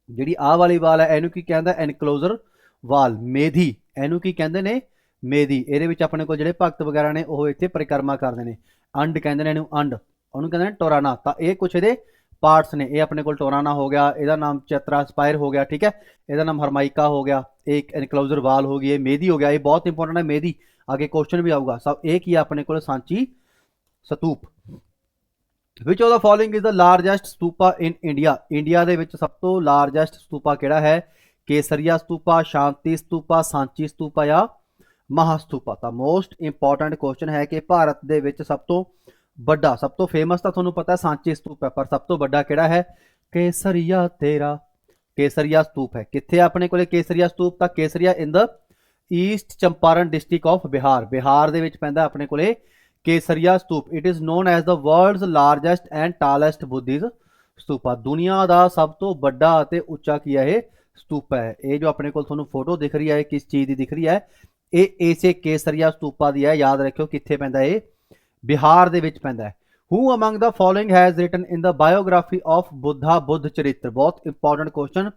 ਜਿਹੜੀ ਆਹ ਵਾਲੀ ਵਾਲ ਹੈ, ਇਹਨੂੰ ਕੀ ਕਹਿੰਦਾ ਐਨਕਲੋਜ਼ਰ ਵਾਲ, ਮੇਧੀ। ਇਹਨੂੰ ਕੀ ਕਹਿੰਦੇ ਨੇ? ਮੇਧੀ। ਇਹਦੇ ਵਿੱਚ ਆਪਣੇ ਕੋਲ ਜਿਹੜੇ ਭਗਤ ਵਗੈਰਾ ਨੇ, ਉਹ ਇੱਥੇ ਪਰਿਕਰਮਾ ਕਰਦੇ ਨੇ। ਅੰਡ ਕਹਿੰਦੇ ਨੇ ਇਹਨੂੰ ਅੰਡ। ਉਹਨੂੰ ਕਹਿੰਦੇ ਨੇ ਟੋਰਾਨਾ। ਤਾਂ ਇਹ ਕੁਛ ਇਹਦੇ ਪਾਰਟਸ ਨੇ। ਇਹ ਆਪਣੇ ਕੋਲ ਟੋਰਾਨਾ ਹੋ ਗਿਆ, ਇਹਦਾ ਨਾਮ ਚੈਤਰਾ ਸਪਾਇਰ ਹੋ ਗਿਆ, ਠੀਕ ਹੈ? ਇਹਦਾ ਨਾਮ ਹਰਮਾਈਕਾ ਹੋ ਗਿਆ। ਇਹ ਇੱਕ ਐਨਕਲੋਜ਼ਰ ਵਾਲ ਹੋ ਗਈ, ਇਹ ਮੇਧੀ ਹੋ ਗਿਆ। ਇਹ ਬਹੁਤ ਇੰਪੋਰਟੈਂਟ ਹੈ, ਮੇਧੀ। ਅੱਗੇ ਕੁਐਸਚਨ ਵੀ ਆਊਗਾ। ਸਭ, ਇਹ ਕੀ ਹੈ ਆਪਣੇ ਕੋਲ? Sanchi stupa. Which of the following is the largest stupa in India India ਦੇ ਵਿੱਚ ਸਭ ਤੋਂ ਲਾਰਜੈਸਟ ਸਤੂਪਾ ਕਿਹੜਾ ਹੈ? ਕੇਸਰੀਆ ਸਤੂਪਾ ਸ਼ਾਂਤੀ ਸਤੂਪਾ ਸਾਂਚੀ ਸਤੂਪਾ ਜਾਂ ਮਹਾਸਤੂਪਾ ਤਾਂ ਮੋਸਟ ਇੰਪੋਰਟੈਂਟ ਕੁਐਸਚਨ ਹੈ ਕਿ ਭਾਰਤ ਦੇ ਵਿੱਚ ਸਭ ਤੋਂ ਵੱਡਾ, ਸਭ ਤੋਂ ਫੇਮਸ ਤਾਂ ਤੁਹਾਨੂੰ ਪਤਾ ਸਾਂਚੀ ਸਤੂਪ ਹੈ, ਪਰ ਸਭ ਤੋਂ ਵੱਡਾ ਕਿਹੜਾ ਹੈ? ਕੇਸਰੀਆ ਤੇਰਾ, ਕੇਸਰੀਆ ਸਤੂਪ ਹੈ। ਕਿੱਥੇ ਆਪਣੇ ਕੋਲੇ ਕੇਸਰੀਆ ਸਤੂਪ ਤਾਂ Kesariya in the east Champaran district of Bihar. Bihar ਦੇ ਵਿੱਚ ਪੈਂਦਾ ਆਪਣੇ ਕੋਲੇ Kesariya stupa. It is known as the world's largest and tallest Buddhist stupa. ਦੁਨੀਆ ਦਾ ਸਭ ਤੋਂ ਵੱਡਾ ਅਤੇ ਉੱਚਾ ਕੀ ਹੈ ਇਹ? ਸਤੂਪ ਹੈ। ਇਹ ਜੋ ਆਪਣੇ ਕੋਲ ਤੁਹਾਨੂੰ ਫੋਟੋ ਦਿਖ ਰਹੀ ਹੈ ਕਿਸ ਚੀਜ਼ ਦੀ ਦਿਖ ਰਹੀ ਹੈ? ਇਹ ਏਸੇ ਕੇਸਰੀਆ ਸਤੂਪਾ ਦੀ ਹੈ। ਯਾਦ ਰੱਖਿਓ ਕਿੱਥੇ ਪੈਂਦਾ ਇਹ? ਬਿਹਾਰ ਦੇ ਵਿੱਚ ਪੈਂਦਾ ਹੈ। Who among the following has written in the biography of Buddha Buddh Charitra? ਬਹੁਤ ਇੰਪੋਰਟੈਂਟ ਕੁਐਸਚਨ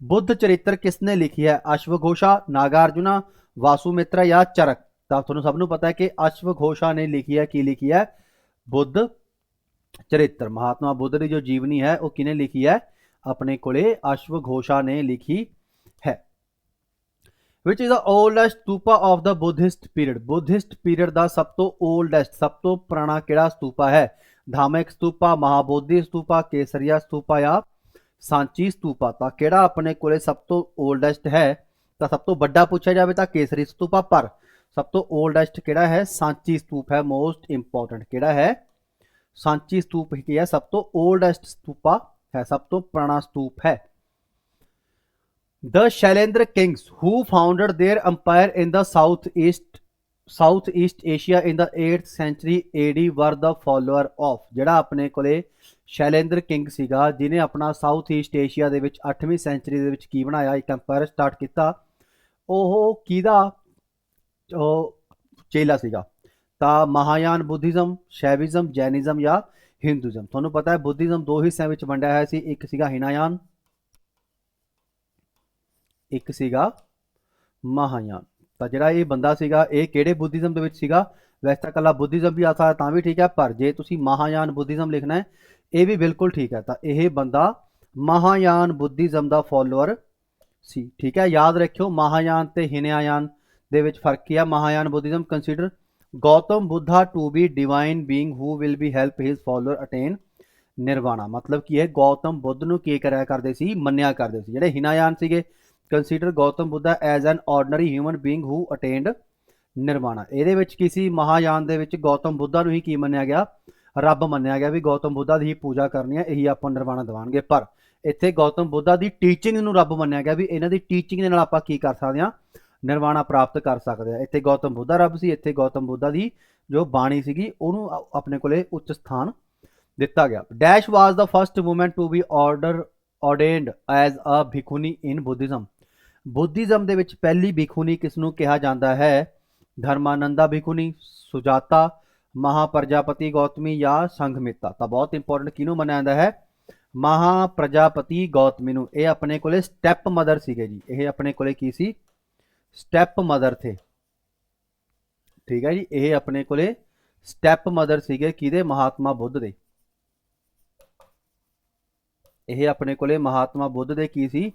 ਬੁੱਧ ਚਰਿੱਤਰ ਕਿਸਨੇ ਲਿਖੀ ਹੈ? ਅਸ਼ਵਘੋਸ਼ਾ ਨਾਗਾਰਜੁਨਾ ਵਾਸੂਮਿਤਰਾ ਜਾਂ ਚਰਕ? ਤਾਂ ਤੁਹਾਨੂੰ ਸਭ ਨੂੰ ਪਤਾ ਹੈ ਕਿ ਅਸ਼ਵਘੋਸ਼ਾ ਨੇ ਲਿਖੀ ਹੈ, ਕੀ ਲਿਖੀ ਹੈ? ਬੁੱਧ ਚਰਿੱਤਰ। ਮਹਾਤਮਾ ਬੁੱਧ ਦੀ ਜੋ ਜੀਵਨੀ ਹੈ, ਉਹ ਕਿਨੇ ਲਿਖੀ ਹੈ? ਆਪਣੇ ਕੋਲੇ ਅਸ਼ਵਘੋਸ਼ਾ ਨੇ ਲਿਖੀ ਹੈ। Which is the oldest stupa of the buddhist period? Buddhist period ਦਾ ਸਭ ਤੋਂ oldest, ਸਭ ਤੋਂ ਪੁਰਾਣਾ ਕਿਹੜਾ ਸਤੂਪਾ ਹੈ? ਧਾਮਿਕ ਸਤੂਪਾ, ਮਹਾਬੋਧੀ ਸਤੂਪਾ, ਕੇਸਰੀਆ ਸਤੂਪਾ ਜਾਂ ਸਾਂਚੀ ਸਤੂਪਾ? ਤਾਂ ਕਿਹੜਾ ਆਪਣੇ ਕੋਲੇ ਸਭ ਤੋਂ oldest ਹੈ? ਤਾਂ ਸਭ ਤੋਂ ਵੱਡਾ ਪੁੱਛਿਆ ਜਾਵੇ ਤਾਂ ਕੇਸਰੀ ਸਤੂਪਾ ਪਰ। ਸਭ ਤੋਂ oldest ਕਿਹੜਾ ਹੈ? ਸਾਂਚੀ ਸਤੂਪ ਹੈ ਮੋਸਟ ਇੰਪੋਰਟੈਂਟ ਕਿਹੜਾ ਹੈ? ਸਾਂਚੀ ਸਤੂਪ ਕੀ ਹੈ? ਸਭ ਤੋਂ oldest ਸਤੂਪਾ ਹੈ, ਸਭ ਤੋਂ ਪੁਰਾਣਾ ਸਤੂਪ ਹੈ। The Shailendra kings who founded their empire in the southeast southeast Asia in the 8th century AD ਵਰ the follower of, ਜਿਹੜਾ ਆਪਣੇ ਕੋਲੇ ਸ਼ੈਲੇਂਦਰ ਕਿੰਗ ਸੀਗਾ ਜਿਨੇ ਆਪਣਾ ਸਾਊਥ ਈਸਟ ਏਸ਼ੀਆ ਦੇ ਵਿੱਚ 8ਵੀਂ ਸੈਂਚਰੀ ਦੇ ਵਿੱਚ ਕੀ ਬਣਾਇਆ, ਇੱਕ ਐਮਪਾਇਰ ਸਟਾਰਟ ਕੀਤਾ, ਉਹ ਕਿਹਦਾ ਚੇਲਾ ਸੀਗਾ। ਤਾਂ ਮਹਾਯਾਨ ਬੁੱਧੀਜ਼ਮ, ਸ਼ੈਵਿਜ਼ਮ, ਜੈਨਿਜ਼ਮ ਜਾਂ ਹਿੰਦੂਜ਼ਮ। ਤੁਹਾਨੂੰ ਪਤਾ ਹੈ ਬੁੱਧੀਜ਼ਮ ਦੋ ਹਿੱਸਿਆਂ ਵਿੱਚ ਵੰਡਿਆ ਹੋਇਆ ਸੀ। ਇੱਕ ਸੀਗਾ ਹਿਨਾਯਾਨ, ਇੱਕ ਸੀਗਾ ਮਹਾਯਾਨ। ਤਾਂ ਜਿਹੜਾ ਇਹ ਬੰਦਾ ਸੀਗਾ, ਇਹ ਕਿਹੜੇ ਬੁੱਧੀਜ਼ਮ ਦੇ ਵਿੱਚ ਸੀਗਾ? ਵੈਸੇ ਤਾਂ ਕੱਲਾ ਬੁੱਧੀਜ਼ਮ ਵੀ ਆ ਸਕਦਾ, ਤਾਂ ਵੀ ਠੀਕ ਹੈ, ਪਰ ਜੇ ਤੁਸੀਂ ਮਹਾਯਾਨ ਬੁੱਧੀਜ਼ਮ ਲਿਖਣਾ ਹੈ, ਇਹ ਵੀ ਬਿਲਕੁਲ ਠੀਕ ਹੈ। ਤਾਂ ਇਹ ਬੰਦਾ ਮਹਾਯਾਨ ਬੁੱਧੀਜ਼ਮ ਦਾ ਫਾਲੋਅਰ ਸੀ। ਠੀਕ ਹੈ, ਯਾਦ ਰੱਖਿਓ, ਮਹਾਯਾਨ ਤੇ ਹਿਨਯਾਨ ਦੇ ਵਿੱਚ ਫ਼ਰਕ ਕੀ ਹੈ Mahayana Buddhism consider Gautam Buddha to be divine being who will be help his follower attain nirvana. ਮਤਲਬ ਕੀ ਹੈ ਗੌਤਮ ਬੁੱਧ ਨੂੰ ਕੀ ਕਰਿਆ ਕਰਦੇ ਸੀ? ਮੰਨਿਆ ਕਰਦੇ ਸੀ। ਜਿਹੜੇ ਹਿਨਾਯਾਨ ਸੀਗੇ consider Gautam Buddha as an ordinary human being who attained nirvana. ਇਹਦੇ ਵਿੱਚ ਕੀ ਸੀ? ਮਹਾਯਾਨ ਦੇ ਵਿੱਚ ਗੌਤਮ ਬੁੱਧਾ ਨੂੰ ਹੀ ਕੀ ਮੰਨਿਆ ਗਿਆ? ਰੱਬ ਮੰਨਿਆ ਗਿਆ ਵੀ ਗੌਤਮ ਬੁੱਧਾ ਦੀ ਹੀ ਪੂਜਾ ਕਰਨੀ ਹੈ, ਇਹੀ ਆਪਾਂ ਨਿਰਵਾਣਾ ਦਿਵਾਣਗੇ ਪਰ ਇੱਥੇ ਗੌਤਮ ਬੁੱਧਾ ਦੀ ਟੀਚਿੰਗ ਨੂੰ ਰੱਬ ਮੰਨਿਆ ਗਿਆ ਵੀ ਇਹਨਾਂ ਦੀ ਟੀਚਿੰਗ ਦੇ ਨਾਲ ਆਪਾਂ ਕੀ ਕਰ ਸਕਦੇ ਹਾਂ? ਨਿਰਵਾਣਾ ਪ੍ਰਾਪਤ ਕਰ ਸਕਦੇ ਆ। ਇੱਥੇ ਗੌਤਮ ਬੁੱਧਾ ਰੱਬ ਸੀ, ਇੱਥੇ ਗੌਤਮ ਬੁੱਧਾ ਦੀ ਜੋ ਬਾਣੀ ਸੀਗੀ, ਉਹਨੂੰ ਆਪਣੇ ਕੋਲੇ ਉੱਚ ਸਥਾਨ ਦਿੱਤਾ ਗਿਆ। Dash was the first woman to be order ordained as a bhikkhuni in Buddhism Buddhism ਦੇ ਵਿੱਚ ਪਹਿਲੀ ਭਿਖੂਨੀ ਕਿਸ ਨੂੰ ਕਿਹਾ ਜਾਂਦਾ ਹੈ? ਧਰਮਾਨੰਦਾ ਭਿਖੁਨੀ ਸੁਜਾਤਾ, ਮਹਾਪ੍ਰਜਾਪਤੀ ਗੌਤਮੀ ਜਾਂ ਸੰਘਮਿੱਤਾ ਤਾਂ ਬਹੁਤ ਇੰਪੋਰਟੈਂਟ ਕਿਹਨੂੰ ਮੰਨਿਆ ਜਾਂਦਾ ਹੈ? ਮਹਾਪ੍ਰਜਾਪਤੀ ਗੌਤਮੀ ਨੂੰ। ਇਹ ਆਪਣੇ ਕੋਲੇ ਸਟੈਪ ਮਦਰ ਸੀਗੇ ਜੀ। ਇਹ ਆਪਣੇ ਕੋਲੇ ਕੀ ਸੀ? ਸਟੈਪ ਮਦਰ ਥੇ। ਠੀਕ ਹੈ ਜੀ, ਇਹ ਆਪਣੇ ਕੋਲੇ ਸਟੈਪ ਮਦਰ ਸੀਗੇ ਕਿਹਦੇ? ਮਹਾਤਮਾ ਬੁੱਧ ਦੇ। ਇਹ ਆਪਣੇ ਕੋਲੇ ਮਹਾਤਮਾ ਬੁੱਧ ਦੇ ਕੀ ਸੀ?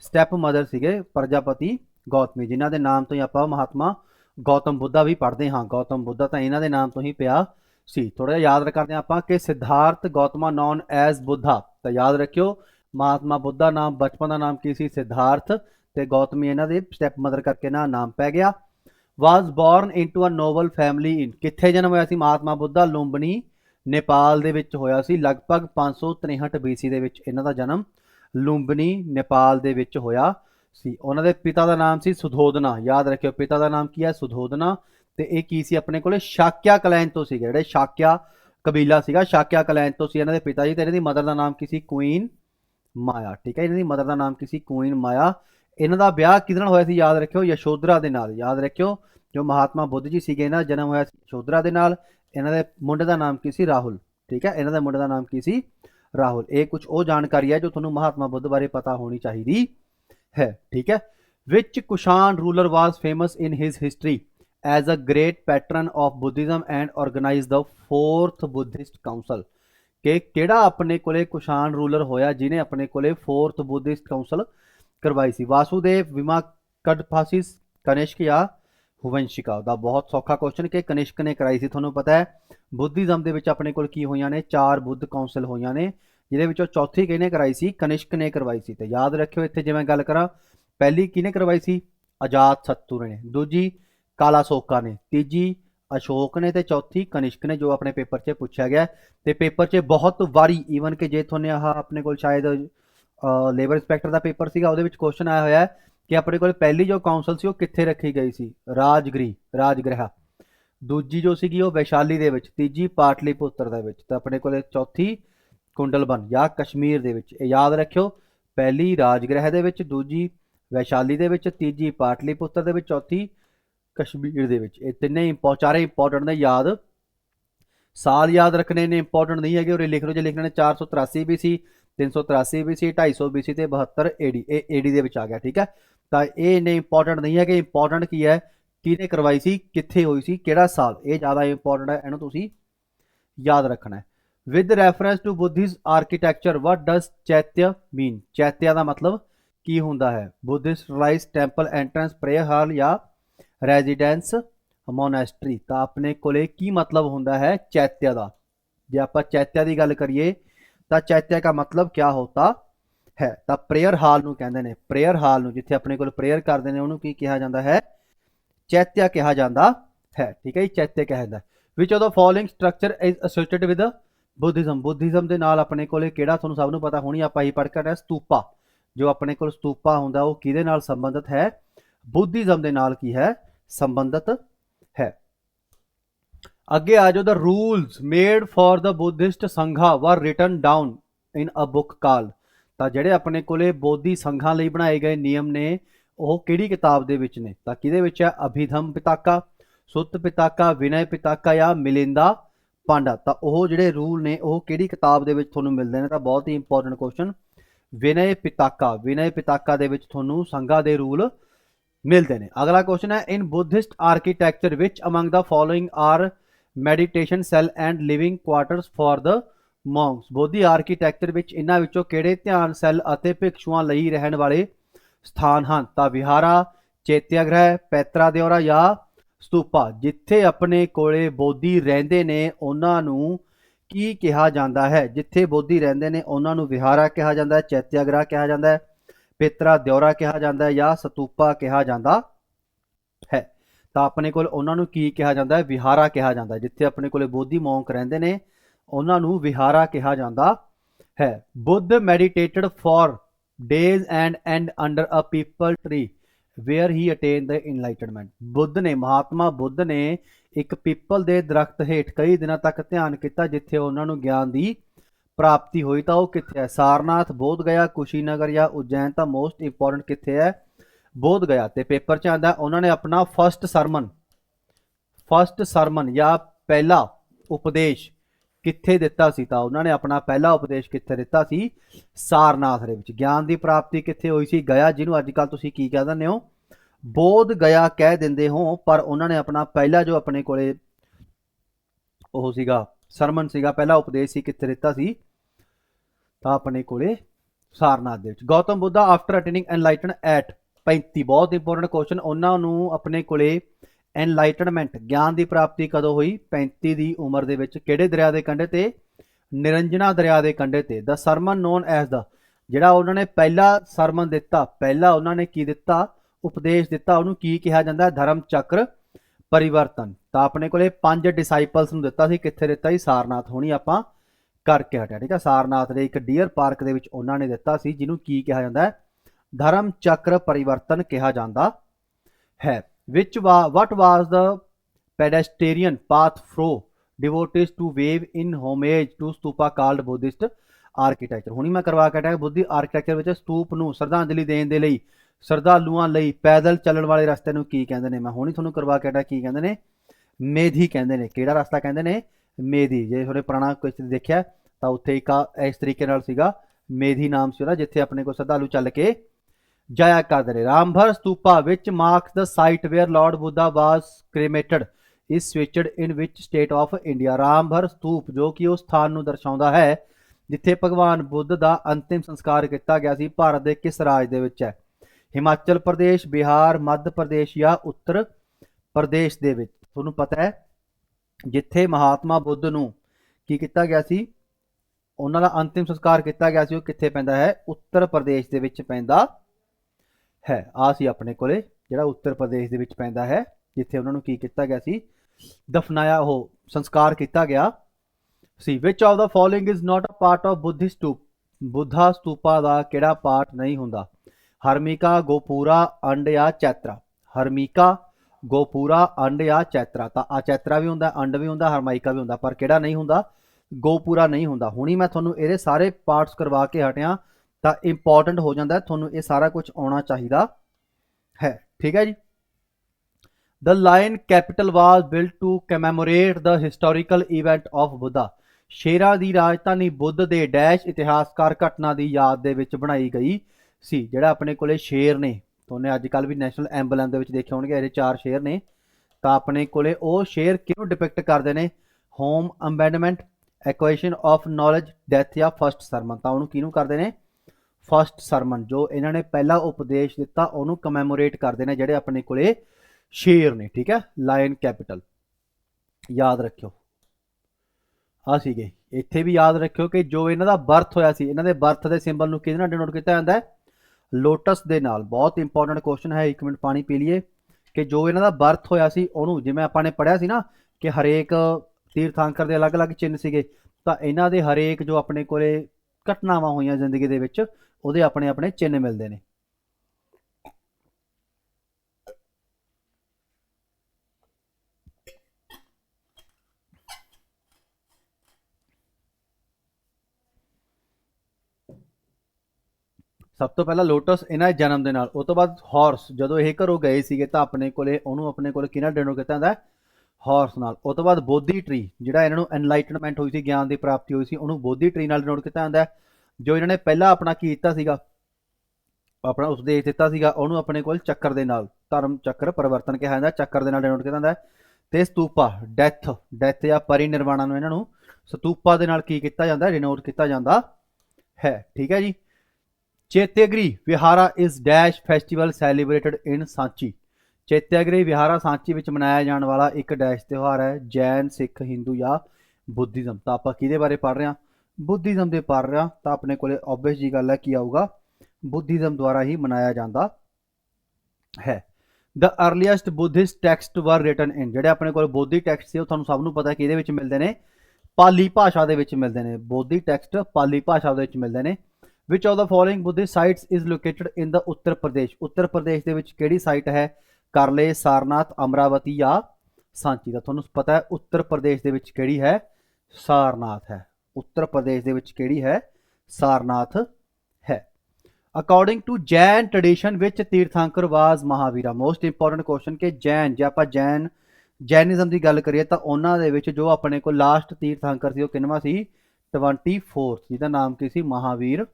ਸਟੈਪ ਮਦਰ ਸੀਗੇ ਪ੍ਰਜਾਪਤੀ ਗੌਤਮੀ, ਜਿਨ੍ਹਾਂ ਦੇ ਨਾਮ ਤੋਂ ਹੀ ਆਪਾਂ ਮਹਾਤਮਾ ਗੌਤਮ ਬੁੱਧਾ ਵੀ ਪੜ੍ਹਦੇ ਹਾਂ। ਗੌਤਮ ਬੁੱਧਾ ਤਾਂ ਇਹਨਾਂ ਦੇ ਨਾਮ ਤੋਂ ਹੀ ਪਿਆ ਸੀ। ਥੋੜਾ ਜਿਹਾ ਯਾਦ ਰੱਖਦੇ ਹਾਂ ਆਪਾਂ ਕਿ ਸਿਧਾਰਥ ਗੌਤਮਾ ਨੌਨ ਐਜ਼ ਬੁੱਧਾ। ਤਾਂ ਯਾਦ ਰੱਖਿਓ, ਮਹਾਤਮਾ ਬੁੱਧਾ ਨਾਮ, ਬਚਪਨ ਦਾ ਨਾਮ ਕੀ ਸੀ? ਸਿਧਾਰਥ ਤੇ ਗੌਤਮੀ ਇਹਨਾਂ ਦੇ ਸਟੈਪ ਮਦਰ ਕਰਕੇ ਨਾ ਨਾਮ ਪੈ ਗਿਆ। Was born into a noble family in ਕਿੱਥੇ ਜਨਮ ਹੋਇਆ ਸੀ? ਮਹਾਤਮਾ ਬੁੱਧਾ ਲੁੰਬਨੀ, ਨੇਪਾਲ ਦੇ ਵਿੱਚ ਹੋਇਆ ਸੀ। ਲਗਭਗ 563 BC ਦੇ ਵਿੱਚ ਇਹਨਾਂ ਦਾ ਜਨਮ ਲੁੰਬਨੀ, ਨੇਪਾਲ ਦੇ ਵਿੱਚ ਹੋਇਆ ਸੀ। ਉਹਨਾਂ ਦੇ ਪਿਤਾ ਦਾ ਨਾਮ ਸੀ ਸੁਧੋਦਨਾ ਯਾਦ ਰੱਖਿਓ, ਪਿਤਾ ਦਾ ਨਾਮ ਕੀ ਹੈ? ਸੁਧੋਦਨਾ ਤੇ ਇਹ ਕੀ ਸੀ ਆਪਣੇ ਕੋਲੇ? ਸ਼ਾਕਿਆ ਕਲੈਨ ਤੋਂ ਸੀਗੇ। ਜਿਹੜੇ ਸ਼ਾਕਿਆ ਕਬੀਲਾ ਸੀਗਾ, ਸ਼ਾਕਿਆ ਕਲੈਨ ਤੋਂ ਸੀ ਇਹਨਾਂ ਦੇ ਪਿਤਾ ਜੀ। ਤੇ ਇਹਨਾਂ ਦੀ ਮਦਰ ਦਾ ਨਾਮ ਕੀ ਸੀ? ਕੁਈਨ ਮਾਇਆ ਠੀਕ ਹੈ ਇਹਨਾਂ ਦੀ ਮਦਰ ਦਾ ਨਾਮ ਕੀ ਸੀ? ਕੁਈਨ ਮਾਇਆ ਇਹਨਾਂ ਦਾ ਵਿਆਹ ਕਿਹਦੇ ਨਾਲ ਹੋਇਆ ਸੀ ਯਾਦ ਰੱਖਿਓ? ਯਸ਼ੋਧਰਾ ਦੇ ਨਾਲ। ਯਾਦ ਰੱਖਿਓ, ਜੋ ਮਹਾਤਮਾ ਬੁੱਧ ਜੀ ਸੀਗੇ, ਇਹਨਾਂ ਦਾ ਜਨਮ ਹੋਇਆ ਸੀ ਯਸ਼ੋਧਰਾ ਦੇ ਨਾਲ। ਇਹਨਾਂ ਦੇ ਮੁੰਡੇ ਦਾ ਨਾਮ ਕੀ ਸੀ? ਰਾਹੁਲ। ਠੀਕ ਹੈ? ਇਹਨਾਂ ਦੇ ਮੁੰਡੇ ਦਾ ਨਾਮ ਕੀ ਸੀ? ਰਾਹੁਲ। ਇਹ ਕੁਝ ਉਹ ਜਾਣਕਾਰੀ ਹੈ ਜੋ ਤੁਹਾਨੂੰ ਮਹਾਤਮਾ ਬੁੱਧ ਬਾਰੇ ਪਤਾ ਹੋਣੀ ਚਾਹੀਦੀ ਹੈ। ਠੀਕ ਹੈ? Which Kushan ruler was famous in his history as a great patron of Buddhism and organise the fourth Buddhist council ਕਿ ਕਿਹੜਾ ਆਪਣੇ ਕੋਲੇ ਕੁਸ਼ਾਨ ਰੂਲਰ ਹੋਇਆ ਜਿਨੇ ਆਪਣੇ ਕੋਲੇ ਫੋਰਥ ਬੁੱਧਿਸਟ ਕਾਉਂਸਲ ਕਰਵਾਈ ਸੀ। ਵਾਸੂਦੇਵ ਵਿਮਾ ਕਡਫਾਸਿਸ ਕਨਿਸ਼ਕ ਜਾਂ ਹੁਵੰਸ਼ਿਕਾ ਦਾ ਬਹੁਤ ਸੌਖਾ ਕੁਐਸਚਨ ਕਿ ਕਨਿਸ਼ਕ ਨੇ ਕਰਾਈ ਸੀ। ਤੁਹਾਨੂੰ ਪਤਾ ਹੈ, ਬੁੱਧੀਜ਼ਮ ਦੇ ਵਿੱਚ ਆਪਣੇ ਕੋਲ ਕੀ ਹੋਈਆਂ ਨੇ? ਚਾਰ ਬੁੱਧ ਕਾਉਂਸਲ ਹੋਈਆਂ ਨੇ, ਜਿਹਦੇ ਵਿੱਚੋਂ ਚੌਥੀ ਕਿਹਨੇ ਕਰਾਈ ਸੀ? ਕਨਿਸ਼ਕ ਨੇ ਕਰਵਾਈ ਸੀ। ਤੇ ਯਾਦ ਰੱਖਿਓ ਇੱਥੇ ਜਿਵੇਂ ਗੱਲ ਕਰਾਂ, ਪਹਿਲੀ ਕਿਹਨੇ ਕਰਵਾਈ ਸੀ? ਆਜ਼ਾਦ ਸੱਤੂ ਨੇ। ਦੂਜੀ ਕਾਲਾ ਸੋਕਾ ਨੇ। ਤੀਜੀ ਅਸ਼ੋਕ ਨੇ ਤੇ ਚੌਥੀ ਕਨਿਸ਼ਕ ਨੇ, ਜੋ ਆਪਣੇ ਪੇਪਰ 'ਚ ਪੁੱਛਿਆ ਗਿਆ। ਹੈ। ਤੇ ਪੇਪਰ 'ਚ ਬਹੁਤ ਵਾਰੀ ਈਵਨ ਕਿ ਜੇ ਤੁਹਾਨੂੰ ਆਹ ਆਪਣੇ ਕੋਲ ਸ਼ਾਇਦ ਲੇਬਰ ਇੰਸਪੈਕਟਰ ਦਾ ਪੇਪਰ ਸੀਗਾ, ਉਹਦੇ ਵਿੱਚ ਕੁਐਸਚਨ ਆਇਆ ਹੋਇਆ ਹੈ ਕਿ ਆਪਣੇ ਕੋਲ ਪਹਿਲੀ ਜੋ ਕਾਉਂਸਲ ਸੀ, ਉਹ ਕਿੱਥੇ ਰੱਖੀ ਗਈ ਸੀ? ਰਾਜਗ੍ਰੀ ਰਾਜਗ੍ਰਹਿ। ਦੂਜੀ ਜੋ ਸੀਗੀ, ਉਹ ਵੈਸ਼ਾਲੀ ਦੇ ਵਿੱਚ, ਤੀਜੀ ਪਾਟਲੀਪੁੱਤਰ ਦੇ ਵਿੱਚ। ਤਾਂ ਆਪਣੇ ਕੋਲੇ ਚੌਥੀ ਕੁੰਡਲਬਨ, ਜਾਂ ਕਸ਼ਮੀਰ ਦੇ ਵਿੱਚ। ਇਹ ਯਾਦ ਰੱਖਿਓ, ਪਹਿਲੀ ਰਾਜਗ੍ਰਹਿ ਦੇ ਵਿੱਚ, ਦੂਜੀ ਵੈਸ਼ਾਲੀ ਦੇ ਵਿੱਚ, ਤੀਜੀ ਪਾਟਲੀਪੁੱਤਰ ਦੇ ਵਿੱਚ, ਚੌਥੀ ਕਸ਼ਮੀਰ ਦੇ ਵਿੱਚ। ਇਹ ਤਿੰਨੇ ਇੰਪੋ ਚਾਰੇ ਇੰਪੋਰਟੈਂਟ ਨੇ, ਯਾਦ। ਸਾਲ ਯਾਦ ਰੱਖਣੇ ਨੇ ਇੰਪੋਰਟੈਂਟ ਨਹੀਂ ਹੈਗੇ ਉਰੇ ਲਿਖ ਲਓ, ਜੇ ਲਿਖਣਾ ਨੇ 483 BC 383 BC 250 BC ਤੇ 72 AD ਇਹ AD ਦੇ ਵਿੱਚ ਆ ਗਿਆ, ਠੀਕ ਹੈ? ਤਾਂ ਇਹ ਨੇ ਇੰਪੋਰਟੈਂਟ ਨਹੀਂ ਹੈ ਕਿ ਇੰਪੋਰਟੈਂਟ ਕੀ ਹੈ, ਕਿਹਨੇ ਕਰਵਾਈ ਸੀ, ਕਿੱਥੇ ਹੋਈ ਸੀ, ਕਿਹੜਾ ਸਾਲ, ਇਹ ਜ਼ਿਆਦਾ ਇੰਪੋਰਟੈਂਟ ਹੈ, ਇਹਨੂੰ ਤੁਸੀਂ ਯਾਦ ਰੱਖਣਾ ਹੈ। With reference to Buddhist architecture what does chaitya mean chaitya ਦਾ ਮਤਲਬ ਕੀ ਹੁੰਦਾ ਹੈ? Buddhist rice temple entrance prayer hall ਜਾਂ ਰੈਜ਼ੀਡੈਂਸ ਮੋਨੈਸਟਰੀ ਤਾਂ ਆਪਣੇ ਕੋਲੇ ਕੀ ਮਤਲਬ ਹੁੰਦਾ ਹੈ? ਚੈਤਿਆ ਦਾ। ਜੇ ਆਪਾਂ ਚੈਤਿਆ ਦੀ ਗੱਲ ਕਰੀਏ ਤਾਂ ਚੈਤਿਆ ਦਾ ਮਤਲਬ ਕੀ ਹੋਤਾ ਹੈ? ਤਾਂ ਪ੍ਰੇਅਰ ਹਾਲ ਨੂੰ ਕਹਿੰਦੇ ਨੇ ਪ੍ਰੇਅਰ ਹਾਲ ਨੂੰ, ਜਿੱਥੇ ਆਪਣੇ ਕੋਲ ਪ੍ਰੇਅਰ ਕਰਦੇ ਨੇ, ਉਹਨੂੰ ਕੀ ਕਿਹਾ ਜਾਂਦਾ ਹੈ? ਚੈਤਿਆ ਕਿਹਾ ਜਾਂਦਾ ਹੈ, ਠੀਕ ਹੈ ਜੀ? ਚੈਤਿਆ ਕਿਹਾ ਜਾਂਦਾ which of the following structure is associated with Buddhism Buddhism ਦੇ ਨਾਲ ਆਪਣੇ ਕੋਲੇ ਕਿਹੜਾ ਤੁਹਾਨੂੰ ਸਭ ਨੂੰ ਪਤਾ ਹੋਣੀ, ਆਪਾਂ ਹੀ ਪੜ੍ਹ ਕੇ ਆਏ ਸਤੂਪਾ। ਜੋ ਆਪਣੇ ਕੋਲ ਸਤੂਪਾ ਹੁੰਦਾ, ਉਹ ਕਿਹਦੇ ਨਾਲ ਸੰਬੰਧਿਤ ਹੈ? ਬੁੱਧਿਜ਼ਮ ਦੇ ਨਾਲ ਕੀ ਹੈ? ਸੰਬੰਧਿਤ ਹੈ। ਅੱਗੇ ਆ ਜਾਓ the rules made for the Buddhist sangha were written down in a book call ਤਾਂ ਜਿਹੜੇ ਆਪਣੇ ਕੋਲੇ ਬੋਧੀ ਸੰਘਾਂ ਲਈ ਬਣਾਏ ਗਏ ਨਿਯਮ ਨੇ, ਉਹ ਕਿਹੜੀ ਕਿਤਾਬ ਦੇ ਵਿੱਚ ਨੇ? ਤਾਂ ਕਿਹਦੇ ਵਿੱਚ ਹੈ? ਅਭਿਧਮ ਪਿਤਾਕਾ, ਸੁੱਤ ਪਿਤਾਕਾ, ਵਿਨੈ ਪਿਤਾਕਾ ਜਾਂ ਮਿਲਿੰਦਾ ਪਾਂਡਾ। ਤਾਂ ਉਹ ਜਿਹੜੇ ਰੂਲ ਨੇ, ਉਹ ਕਿਹੜੀ ਕਿਤਾਬ ਦੇ ਵਿੱਚ ਤੁਹਾਨੂੰ ਮਿਲਦੇ ਨੇ? ਤਾਂ ਬਹੁਤ ਹੀ ਇੰਪੋਰਟੈਂਟ ਕੁਐਸਚਨ ਵਿਨੈ ਪਿਤਾਕਾ ਵਿਨੈ ਪਿਤਾਕਾ ਦੇ ਵਿੱਚ ਤੁਹਾਨੂੰ ਸੰਘਾ ਦੇ ਰੂਲ ਮਿਲਦੇ ਨੇ। ਅਗਲਾ ਕੁਐਸਚਨ ਹੈ in Buddhist architecture which among the following are meditation cell and living quarters for the monks ਬੋਧੀ ਆਰਕੀਟੈਕਚਰ ਵਿੱਚ ਇਹਨਾਂ ਵਿੱਚੋਂ ਕਿਹੜੇ ਧਿਆਨ ਸੈੱਲ ਅਤੇ ਭਿਕਸ਼ੂਆਂ ਲਈ ਰਹਿਣ ਵਾਲੇ ਸਥਾਨ ਹਨ? ਤਾਂ ਵਿਹਾਰਾ, ਚੇਤਿਆਗ੍ਰਹਿ, ਪੈਤਰਾ ਦਿਓਰਾ ਜਾਂ ਸਤੂਪਾ, ਜਿੱਥੇ ਆਪਣੇ ਕੋਲੇ ਬੋਧੀ ਰਹਿੰਦੇ ਨੇ, ਉਹਨਾਂ ਨੂੰ ਕੀ ਕਿਹਾ ਜਾਂਦਾ ਹੈ? ਜਿੱਥੇ ਬੋਧੀ ਰਹਿੰਦੇ ਨੇ, ਉਹਨਾਂ ਨੂੰ ਵਿਹਾਰਾ ਕਿਹਾ ਜਾਂਦਾ ਹੈ, ਚੈਤਿਆਗ੍ਰਹਿ ਕਿਹਾ ਜਾਂਦਾ ਹੈ, ਪੇਤਰਾ ਦਿਓਰਾ ਕਿਹਾ ਜਾਂਦਾ ਹੈ ਜਾਂ ਸਤੂਪਾ ਕਿਹਾ ਜਾਂਦਾ ਹੈ। ਤਾਂ ਆਪਣੇ ਕੋਲ ਉਹਨਾਂ ਨੂੰ ਕੀ ਕਿਹਾ ਜਾਂਦਾ ਹੈ? ਵਿਹਾਰਾ ਕਿਹਾ ਜਾਂਦਾ ਹੈ। ਜਿੱਥੇ ਆਪਣੇ ਕੋਲੇ ਬੋਧੀ ਮੌਂਕ ਰਹਿੰਦੇ ਨੇ, ਉਹਨਾਂ ਨੂੰ ਵਿਹਾਰਾ ਕਿਹਾ ਜਾਂਦਾ ਹੈ। Buddh meditated for days and and under a peepal tree, where he attain the enlightenment. Buddh ਨੇ, ਮਹਾਤਮਾ ਬੁੱਧ ਨੇ ਇੱਕ ਪੀਪਲ ਦੇ ਦਰਖਤ ਹੇਠ ਕਈ ਦਿਨਾਂ ਤੱਕ ਧਿਆਨ ਕੀਤਾ, ਜਿੱਥੇ ਉਹਨਾਂ ਨੂੰ ਗਿਆਨ ਦੀ ਪ੍ਰਾਪਤੀ ਹੋਈ ਤਾਂ ਉਹ ਕਿੱਥੇ ਹੈ? ਸਾਰਨਾਥ, ਬੋਧ ਗਿਆ ਕੁਸ਼ੀਨਗਰ ਜਾਂ ਉਜੈਨ ਤਾਂ ਮੋਸਟ ਇੰਪੋਰਟੈਂਟ ਕਿੱਥੇ ਹੈ? ਬੋਧ ਗਿਆ ਤੇ ਪੇਪਰ 'ਚ ਆਂਦਾ, ਉਹਨਾਂ ਨੇ ਆਪਣਾ ਫਰਸਟ ਸਰਮਨ ਫਰਸਟ ਸਰਮਨ ਜਾਂ ਪਹਿਲਾ ਉਪਦੇਸ਼ ਕਿੱਥੇ ਦਿੱਤਾ ਸੀ? ਤਾਂ ਉਹਨਾਂ ਨੇ ਆਪਣਾ ਪਹਿਲਾ ਉਪਦੇਸ਼ ਕਿੱਥੇ ਦਿੱਤਾ ਸੀ? ਸਾਰਨਾਥ ਦੇ ਵਿੱਚ। ਗਿਆਨ ਦੀ ਪ੍ਰਾਪਤੀ ਕਿੱਥੇ ਹੋਈ ਸੀ? ਗਿਆ, ਜਿਹਨੂੰ ਅੱਜ ਕੱਲ ਤੁਸੀਂ ਕੀ ਕਹਿ ਦਿੰਦੇ ਹੋ? ਬੋਧ ਗਿਆ ਕਹਿ ਦਿੰਦੇ ਹੋ, ਪਰ ਉਹਨਾਂ ਨੇ ਆਪਣਾ ਪਹਿਲਾ ਜੋ ਆਪਣੇ ਕੋਲੇ ਉਹ ਸੀਗਾ ਸਰਮਨ ਸੀਗਾ, ਪਹਿਲਾ ਉਪਦੇਸ਼ ਸੀ ਕਿੱਥੇ ਦਿੱਤਾ ਸੀ? ਤਾਂ ਆਪਣੇ ਕੋਲੇ ਸਾਰਨਾਥ ਦੇ ਵਿੱਚ। Gautam Buddha after attaining enlighten at 35 ਬਹੁਤ ਇੰਪੋਰਟੈਂਟ ਕੁਐਸਚਨ ਉਹਨਾਂ ਨੂੰ ਆਪਣੇ ਕੋਲੇ ਐਨਲਾਈਟਨਮੈਂਟ ਗਿਆਨ ਦੀ ਪ੍ਰਾਪਤੀ ਕਦੋਂ ਹੋਈ? 35 ਦੀ ਉਮਰ ਦੇ ਵਿੱਚ, ਕਿਹੜੇ ਦਰਿਆ ਦੇ ਕੰਢੇ ਤੇ? ਨਿਰੰਜਨਾ ਦਰਿਆ ਦੇ ਕੰਢੇ ਤੇ the sermon known as the ਜਿਹੜਾ ਉਹਨਾਂ ਨੇ ਪਹਿਲਾ ਸਰਮਨ ਦਿੱਤਾ, ਪਹਿਲਾ ਉਹਨਾਂ ਨੇ ਕੀ ਦਿੱਤਾ? ਉਪਦੇਸ਼ ਦਿੱਤਾ, ਉਹਨੂੰ ਕੀ ਕਿਹਾ ਜਾਂਦਾ ਹੈ? ਧਰਮ ਚੱਕਰ ਪਰਿਵਰਤਨ। ਤਾਂ ਆਪਣੇ ਕੋਲੇ ਪੰਜ ਡਿਸਾਈਪਲਸ ਨੂੰ ਦਿੱਤਾ ਸੀ, ਕਿੱਥੇ ਦਿੱਤਾ ਸੀ ਸਾਰਨਾਥ ਹੋਣੀ ਆਪਾਂ ਕਰਕੇ ਹਟਿਆ, ਠੀਕ ਹੈ ਸਾਰਨਾਥ ਦੇ ਇੱਕ ਡੀਅਰ ਪਾਰਕ ਦੇ ਵਿੱਚ ਉਹਨਾਂ ਨੇ ਦਿੱਤਾ ਸੀ, ਜਿਹਨੂੰ ਕੀ ਕਿਹਾ ਜਾਂਦਾ ਹੈ? ਧਰਮ ਚੱਕਰ ਪਰਿਵਰਤਨ ਕਿਹਾ ਜਾਂਦਾ ਹੈ। which what was the pedestrian path for devotees to wave in homage to stupa called buddhist architecture? ਹੁਣੀ ਮੈਂ ਕਰਵਾ ਕੇ ਹਟਿਆ ਬੁੱਧੀ ਆਰਕੀਟੈਕਚਰ ਵਿੱਚ ਸਤੂਪ ਨੂੰ ਸ਼ਰਧਾਂਜਲੀ ਦੇਣ ਦੇ ਲਈ, ਸ਼ਰਧਾਲੂਆਂ ਲਈ ਪੈਦਲ ਚੱਲਣ ਵਾਲੇ ਰਸਤੇ ਨੂੰ ਕੀ ਕਹਿੰਦੇ ਨੇ? ਮੈਂ ਹੁਣੀ ਤੁਹਾਨੂੰ ਕਰਵਾ ਕੇ ਹਟਿਆ ਕੀ ਕਹਿੰਦੇ ਨੇ? ਮੇਧੀ ਕਹਿੰਦੇ ਨੇ। ਕਿਹੜਾ ਰਸਤਾ ਕਹਿੰਦੇ ਨੇ? ਮੇਧੀ। ਜੇ ਤੁਹਾਡੇ ਪੁਰਾਣਾ ਕੁਐਸਚਨ ਦੇਖਿਆ, ਤਾਂ ਉੱਥੇ ਇੱਕ ਇਸ ਤਰੀਕੇ ਨਾਲ ਸੀਗਾ, ਮੇਧੀ ਨਾਮ ਸੀ ਉਹਦਾ, ਜਿੱਥੇ ਆਪਣੇ ਕੋਲ ਸ਼ਰਧਾਲੂ ਚੱਲ ਕੇ ਜਾਇਆ ਕਰਦੇ ਨੇ। Ramabhar stupa which marks the site where Lord Buddha was cremated. Is switched in which state of India. Ramabhar stupa ਜੋ ਕਿ ਉਸ ਸਥਾਨ ਨੂੰ ਦਰਸਾਉਂਦਾ ਹੈ, ਜਿੱਥੇ ਭਗਵਾਨ ਬੁੱਧ ਦਾ ਅੰਤਿਮ ਸੰਸਕਾਰ ਕੀਤਾ ਗਿਆ ਸੀ, ਭਾਰਤ ਦੇ ਕਿਸ ਰਾਜ ਦੇ ਵਿੱਚ ਹੈ? ਹਿਮਾਚਲ ਪ੍ਰਦੇਸ਼, ਬਿਹਾਰ, ਮੱਧ ਪ੍ਰਦੇਸ਼ ਜਾਂ ਉੱਤਰ ਪ੍ਰਦੇਸ਼ ਦੇ ਵਿੱਚ? ਤੁਹਾਨੂੰ ਪਤਾ ਹੈ, ਜਿੱਥੇ ਮਹਾਤਮਾ ਬੁੱਧ ਨੂੰ ਕੀ ਕੀਤਾ ਗਿਆ ਸੀ? ਉਹਨਾਂ ਦਾ ਅੰਤਿਮ ਸੰਸਕਾਰ ਕੀਤਾ ਗਿਆ ਸੀ, ਉਹ ਕਿੱਥੇ ਪੈਂਦਾ ਹੈ? ਉੱਤਰ ਪ੍ਰਦੇਸ਼ ਦੇ ਵਿੱਚ ਪੈਂਦਾ ਹੈ। ਆ ਸੀ ਆਪਣੇ ਕੋਲੇ, ਜਿਹੜਾ ਉੱਤਰ ਪ੍ਰਦੇਸ਼ ਦੇ ਵਿੱਚ ਪੈਂਦਾ ਹੈ, ਜਿੱਥੇ ਉਹਨਾਂ ਨੂੰ ਕੀ ਕੀਤਾ ਗਿਆ ਸੀ? ਦਫਨਾਇਆ, ਉਹ ਸੰਸਕਾਰ ਕੀਤਾ ਗਿਆ ਸੀ। Which of the following is not a part of Buddhist stupa Buddha stupa ਦਾ ਕਿਹੜਾ ਪਾਰਟ ਨਹੀਂ ਹੁੰਦਾ? ਹਰਮਿਕਾ ਗੋਪੂਰਾ ਅੰਡ ਜਾਂ ਚੈਤਰਾ ਹਰਮਿਕਾ ਗੋਪੂਰਾ ਅੰਡ ਜਾਂ ਚੈਤਰਾ ਤਾਂ ਆ ਚੈਤਰਾ ਵੀ ਹੁੰਦਾ ਅੰਡ ਵੀ ਹੁੰਦਾ ਹਰਮਾਈਕਾ ਵੀ ਹੁੰਦਾ, ਪਰ ਕਿਹੜਾ ਨਹੀਂ ਹੁੰਦਾ? ਗੋਪੂਰਾ ਨਹੀਂ ਹੁੰਦਾ। ਹੁਣੀ ਮੈਂ ਤੁਹਾਨੂੰ ਇਹਦੇ ਸਾਰੇ ਪਾਰਟਸ ਕਰਵਾ ਕੇ ਹਟਿਆ। ਤਾਂ ਇੰਪੋਰਟੈਂਟ ਹੋ ਜਾਂਦਾ ਤੁਹਾਨੂੰ ਇਹ ਸਾਰਾ ਕੁਝ ਆਉਣਾ ਚਾਹੀਦਾ ਹੈ। ਠੀਕ ਹੈ ਜੀ? The lion capital was built to commemorate the historical event of Buddha ਸ਼ੇਰਾਂ ਦੀ ਰਾਜਧਾਨੀ ਬੁੱਧ ਦੇ ਡੈਸ਼ ਇਤਿਹਾਸਕਾਰ ਘਟਨਾ ਦੀ ਯਾਦ ਦੇ ਵਿੱਚ ਬਣਾਈ ਗਈ ਸੀ, ਜਿਹੜਾ ਆਪਣੇ ਕੋਲੇ ਸ਼ੇਰ ਨੇ। ਤੁਹਾਨੂੰ ਅੱਜ ਕੱਲ ਵੀ ਨੈਸ਼ਨਲ ਐਂਬਲਮ ਦੇ ਵਿੱਚ ਦੇਖੇ ਹੋਣਗੇ, ਇਹਦੇ ਚਾਰ ਸ਼ੇਰ ਨੇ। ਤਾਂ ਆਪਣੇ ਕੋਲੇ ਉਹ ਸ਼ੇਰ ਕਿਹਨੂੰ ਡਿਪਿਕਟ ਕਰਦੇ ਨੇ? Home abandonment acquisition of knowledge death ਜਾਂ ਫਰਸਟ ਸਰਮਨ ਤਾਂ ਉਹਨੂੰ ਕਿਹਨੂੰ ਕਰਦੇ ਨੇ? ਫਸਟ ਸਰਮਨ ਜੋ ਇਹਨਾਂ ਨੇ ਪਹਿਲਾ ਉਪਦੇਸ਼ ਦਿੱਤਾ, ਉਹਨੂੰ ਕਮੈਮੋਰੇਟ ਕਰਦੇ ਨੇ ਜਿਹੜੇ ਆਪਣੇ ਕੋਲੇ ਸ਼ੇਰ ਨੇ, ਠੀਕ ਹੈ? ਲਾਇਨ ਕੈਪੀਟਲ ਯਾਦ ਰੱਖਿਓ। ਆ ਸੀਗੇ। ਇੱਥੇ ਵੀ ਯਾਦ ਰੱਖਿਓ ਕਿ ਜੋ ਇਹਨਾਂ ਦਾ ਬਰਥ ਹੋਇਆ ਸੀ, ਇਹਨਾਂ ਦੇ ਬਰਥ ਦੇ ਸਿੰਬਲ ਨੂੰ ਕਿਹਦੇ ਨਾਲ ਡਿਨੋਟ ਕੀਤਾ ਜਾਂਦਾ ਹੈ? ਲੋਟਸ ਦੇ ਨਾਲ। ਬਹੁਤ ਇੰਪੋਰਟੈਂਟ ਕੁਐਸਚਨ ਹੈ 1 ਮਿੰਟ ਪਾਣੀ ਪੀ ਲਈਏ ਕਿ ਜੋ ਇਹਨਾਂ ਦਾ ਬਰਥ ਹੋਇਆ ਸੀ, ਉਹਨੂੰ ਜਿਵੇਂ ਆਪਾਂ ਨੇ ਪੜਿਆ ਸੀ ਨਾ ਕਿ ਹਰੇਕ ਤੀਰਥਾਂਕਰ ਦੇ ਅਲੱਗ-ਅਲੱਗ ਚਿੰਨ੍ਹ ਸੀਗੇ, ਤਾਂ ਇਹਨਾਂ ਦੇ ਹਰੇਕ ਜੋ ਆਪਣੇ ਕੋਲੇ ਘਟਨਾਵਾਂ ਹੋਈਆਂ ਜ਼ਿੰਦਗੀ ਦੇ ਵਿੱਚ ਉਹਦੇ ਆਪਣੇ ਆਪਣੇ ਚਿੰਨ੍ਹ ਮਿਲਦੇ ਨੇ। ਸਭ ਤੋਂ ਪਹਿਲਾਂ ਲੋਟਸ ਇਹਨਾਂ ਦੇ ਜਨਮ ਦੇ ਨਾਲ। ਉਹ ਤੋਂ ਬਾਅਦ ਹਾਰਸ। ਜਦੋਂ ਇਹ ਘਰੋਂ ਗਏ ਸੀਗੇ ਤਾਂ ਆਪਣੇ ਕੋਲੇ, ਉਹਨੂੰ ਆਪਣੇ ਕੋਲੇ ਕਿਹਨਾਂ ਡੈਨੋ ਕੀਤਾ ਜਾਂਦਾ ਹਾਰਸ ਨਾਲ। ਉਹ ਤੋਂ ਬਾਅਦ ਬੋਧੀ ਟਰੀ, ਜਿਹੜਾ ਇਹਨਾਂ ਨੂੰ ਐਨਲਾਈਟਨਮੈਂਟ ਹੋਈ ਸੀ, ਗਿਆਨ ਦੀ ਪ੍ਰਾਪਤੀ ਹੋਈ ਸੀ, ਉਹਨੂੰ ਬੋਧੀ ਟਰੀ ਨਾਲ ਡਿਨੋਟ ਕੀਤਾ ਜਾਂਦਾ ਹੈ। ਜੋ ਇਹਨਾਂ ਨੇ ਪਹਿਲਾਂ ਆਪਣਾ ਕੀ ਕੀਤਾ ਸੀਗਾ, ਆਪਣਾ ਉਪਦੇਸ਼ ਦਿੱਤਾ ਸੀਗਾ, ਉਹਨੂੰ ਆਪਣੇ ਕੋਲ ਚੱਕਰ ਦੇ ਨਾਲ, ਧਰਮ ਚੱਕਰ ਪਰਿਵਰਤਨ ਕਿਹਾ ਜਾਂਦਾ, ਚੱਕਰ ਦੇ ਨਾਲ ਡਿਨੋਟ ਕੀਤਾ ਜਾਂਦਾ ਹੈ। ਤੇ ਸਤੂਪਾ ਡੈਥ ਡੈਥ ਜਾਂ ਪਰਿਨਿਰਵਾਣਾ ਨੂੰ ਇਹਨਾਂ ਨੂੰ ਸਤੂਪਾ ਦੇ ਨਾਲ ਕੀ ਕੀਤਾ ਜਾਂਦਾ ਡਿਨੋਟ ਕੀਤਾ ਜਾਂਦਾ ਹੈ। ਠੀਕ ਹੈ ਜੀ। Chetiyagiri Vihara is dash festival celebrated in Sanchi Chetiyagiri Vihara Sanchi ਵਿੱਚ ਮਨਾਇਆ ਜਾਣ ਵਾਲਾ ਇੱਕ ਡੈਸ਼ ਤਿਉਹਾਰ ਹੈ, ਜੈਨ, ਸਿੱਖ, ਹਿੰਦੂ ਜਾਂ ਬੁੱਧੀਜ਼ਮ। ਤਾਂ ਆਪਾਂ ਕਿਹਦੇ ਬਾਰੇ ਪੜ੍ਹ ਰਹੇ ਹਾਂ? ਬੁੱਧੀਜ਼ਮ ਦੇ ਪੜ੍ਹ ਰਿਹਾ ਤਾਂ ਆਪਣੇ ਕੋਲੇ ਆਬਵੀਅਸ ਜੀ ਗੱਲ ਹੈ, ਕੀ ਆਊਗਾ? ਬੁੱਧੀਜ਼ਮ ਦੁਆਰਾ ਹੀ ਮਨਾਇਆ ਜਾਂਦਾ ਹੈ। The earliest Buddhist text were written in ਜਿਹੜੇ ਆਪਣੇ ਕੋਲ ਬੋਧੀ ਟੈਕਸਟ ਸੀ, ਉਹ ਤੁਹਾਨੂੰ ਸਭ ਨੂੰ ਪਤਾ ਕਿ ਇਹਦੇ ਵਿੱਚ ਮਿਲਦੇ ਨੇ ਪਾਲੀ ਭਾਸ਼ਾ ਦੇ ਵਿੱਚ ਮਿਲਦੇ ਨੇ। ਬੋਧੀ ਟੈਕਸਟ ਪਾਲੀ ਭਾਸ਼ਾ ਦੇ ਵਿੱਚ ਮਿਲਦੇ ਨੇ। Which of the following Buddhist sites is located in the Uttar Pradesh Uttar Pradesh ਦੇ ਵਿੱਚ ਕਿਹੜੀ ਸਾਈਟ ਹੈ? ਕਰਲੇ ਸਾਰਨਾਥ ਅਮਰਾਵਤੀ ਜਾਂ ਸਾਂਚੀ ਦਾ ਤੁਹਾਨੂੰ ਪਤਾ ਹੈ ਉੱਤਰ ਪ੍ਰਦੇਸ਼ ਦੇ ਵਿੱਚ ਕਿਹੜੀ ਹੈ? ਸਾਰਨਾਥ ਹੈ। ਉੱਤਰ ਪ੍ਰਦੇਸ਼ ਦੇ ਵਿੱਚ ਕਿਹੜੀ ਹੈ? ਸਾਰਨਾਥ ਹੈ। ਅਕੋਰਡਿੰਗ ਟੂ ਜੈਨ ਟ੍ਰੈਡੀਸ਼ਨ ਵਿੱਚ tirthankar was Mahavira most important question ਕਿ ਜੈਨ, ਜੇ ਆਪਾਂ ਜੈਨ, ਜੈਨਿਜ਼ਮ ਦੀ ਗੱਲ ਕਰੀਏ ਤਾਂ ਉਹਨਾਂ ਦੇ ਵਿੱਚ ਜੋ ਆਪਣੇ ਕੋਲ ਲਾਸਟ ਤੀਰਥਾਂਕਰ ਸੀ ਉਹ ਕਿੰਨਵਾਂ ਸੀ? 24th ਜਿਹਦਾ ਨਾਮ ਕੀ ਸੀ? ਮਹਾਵੀਰ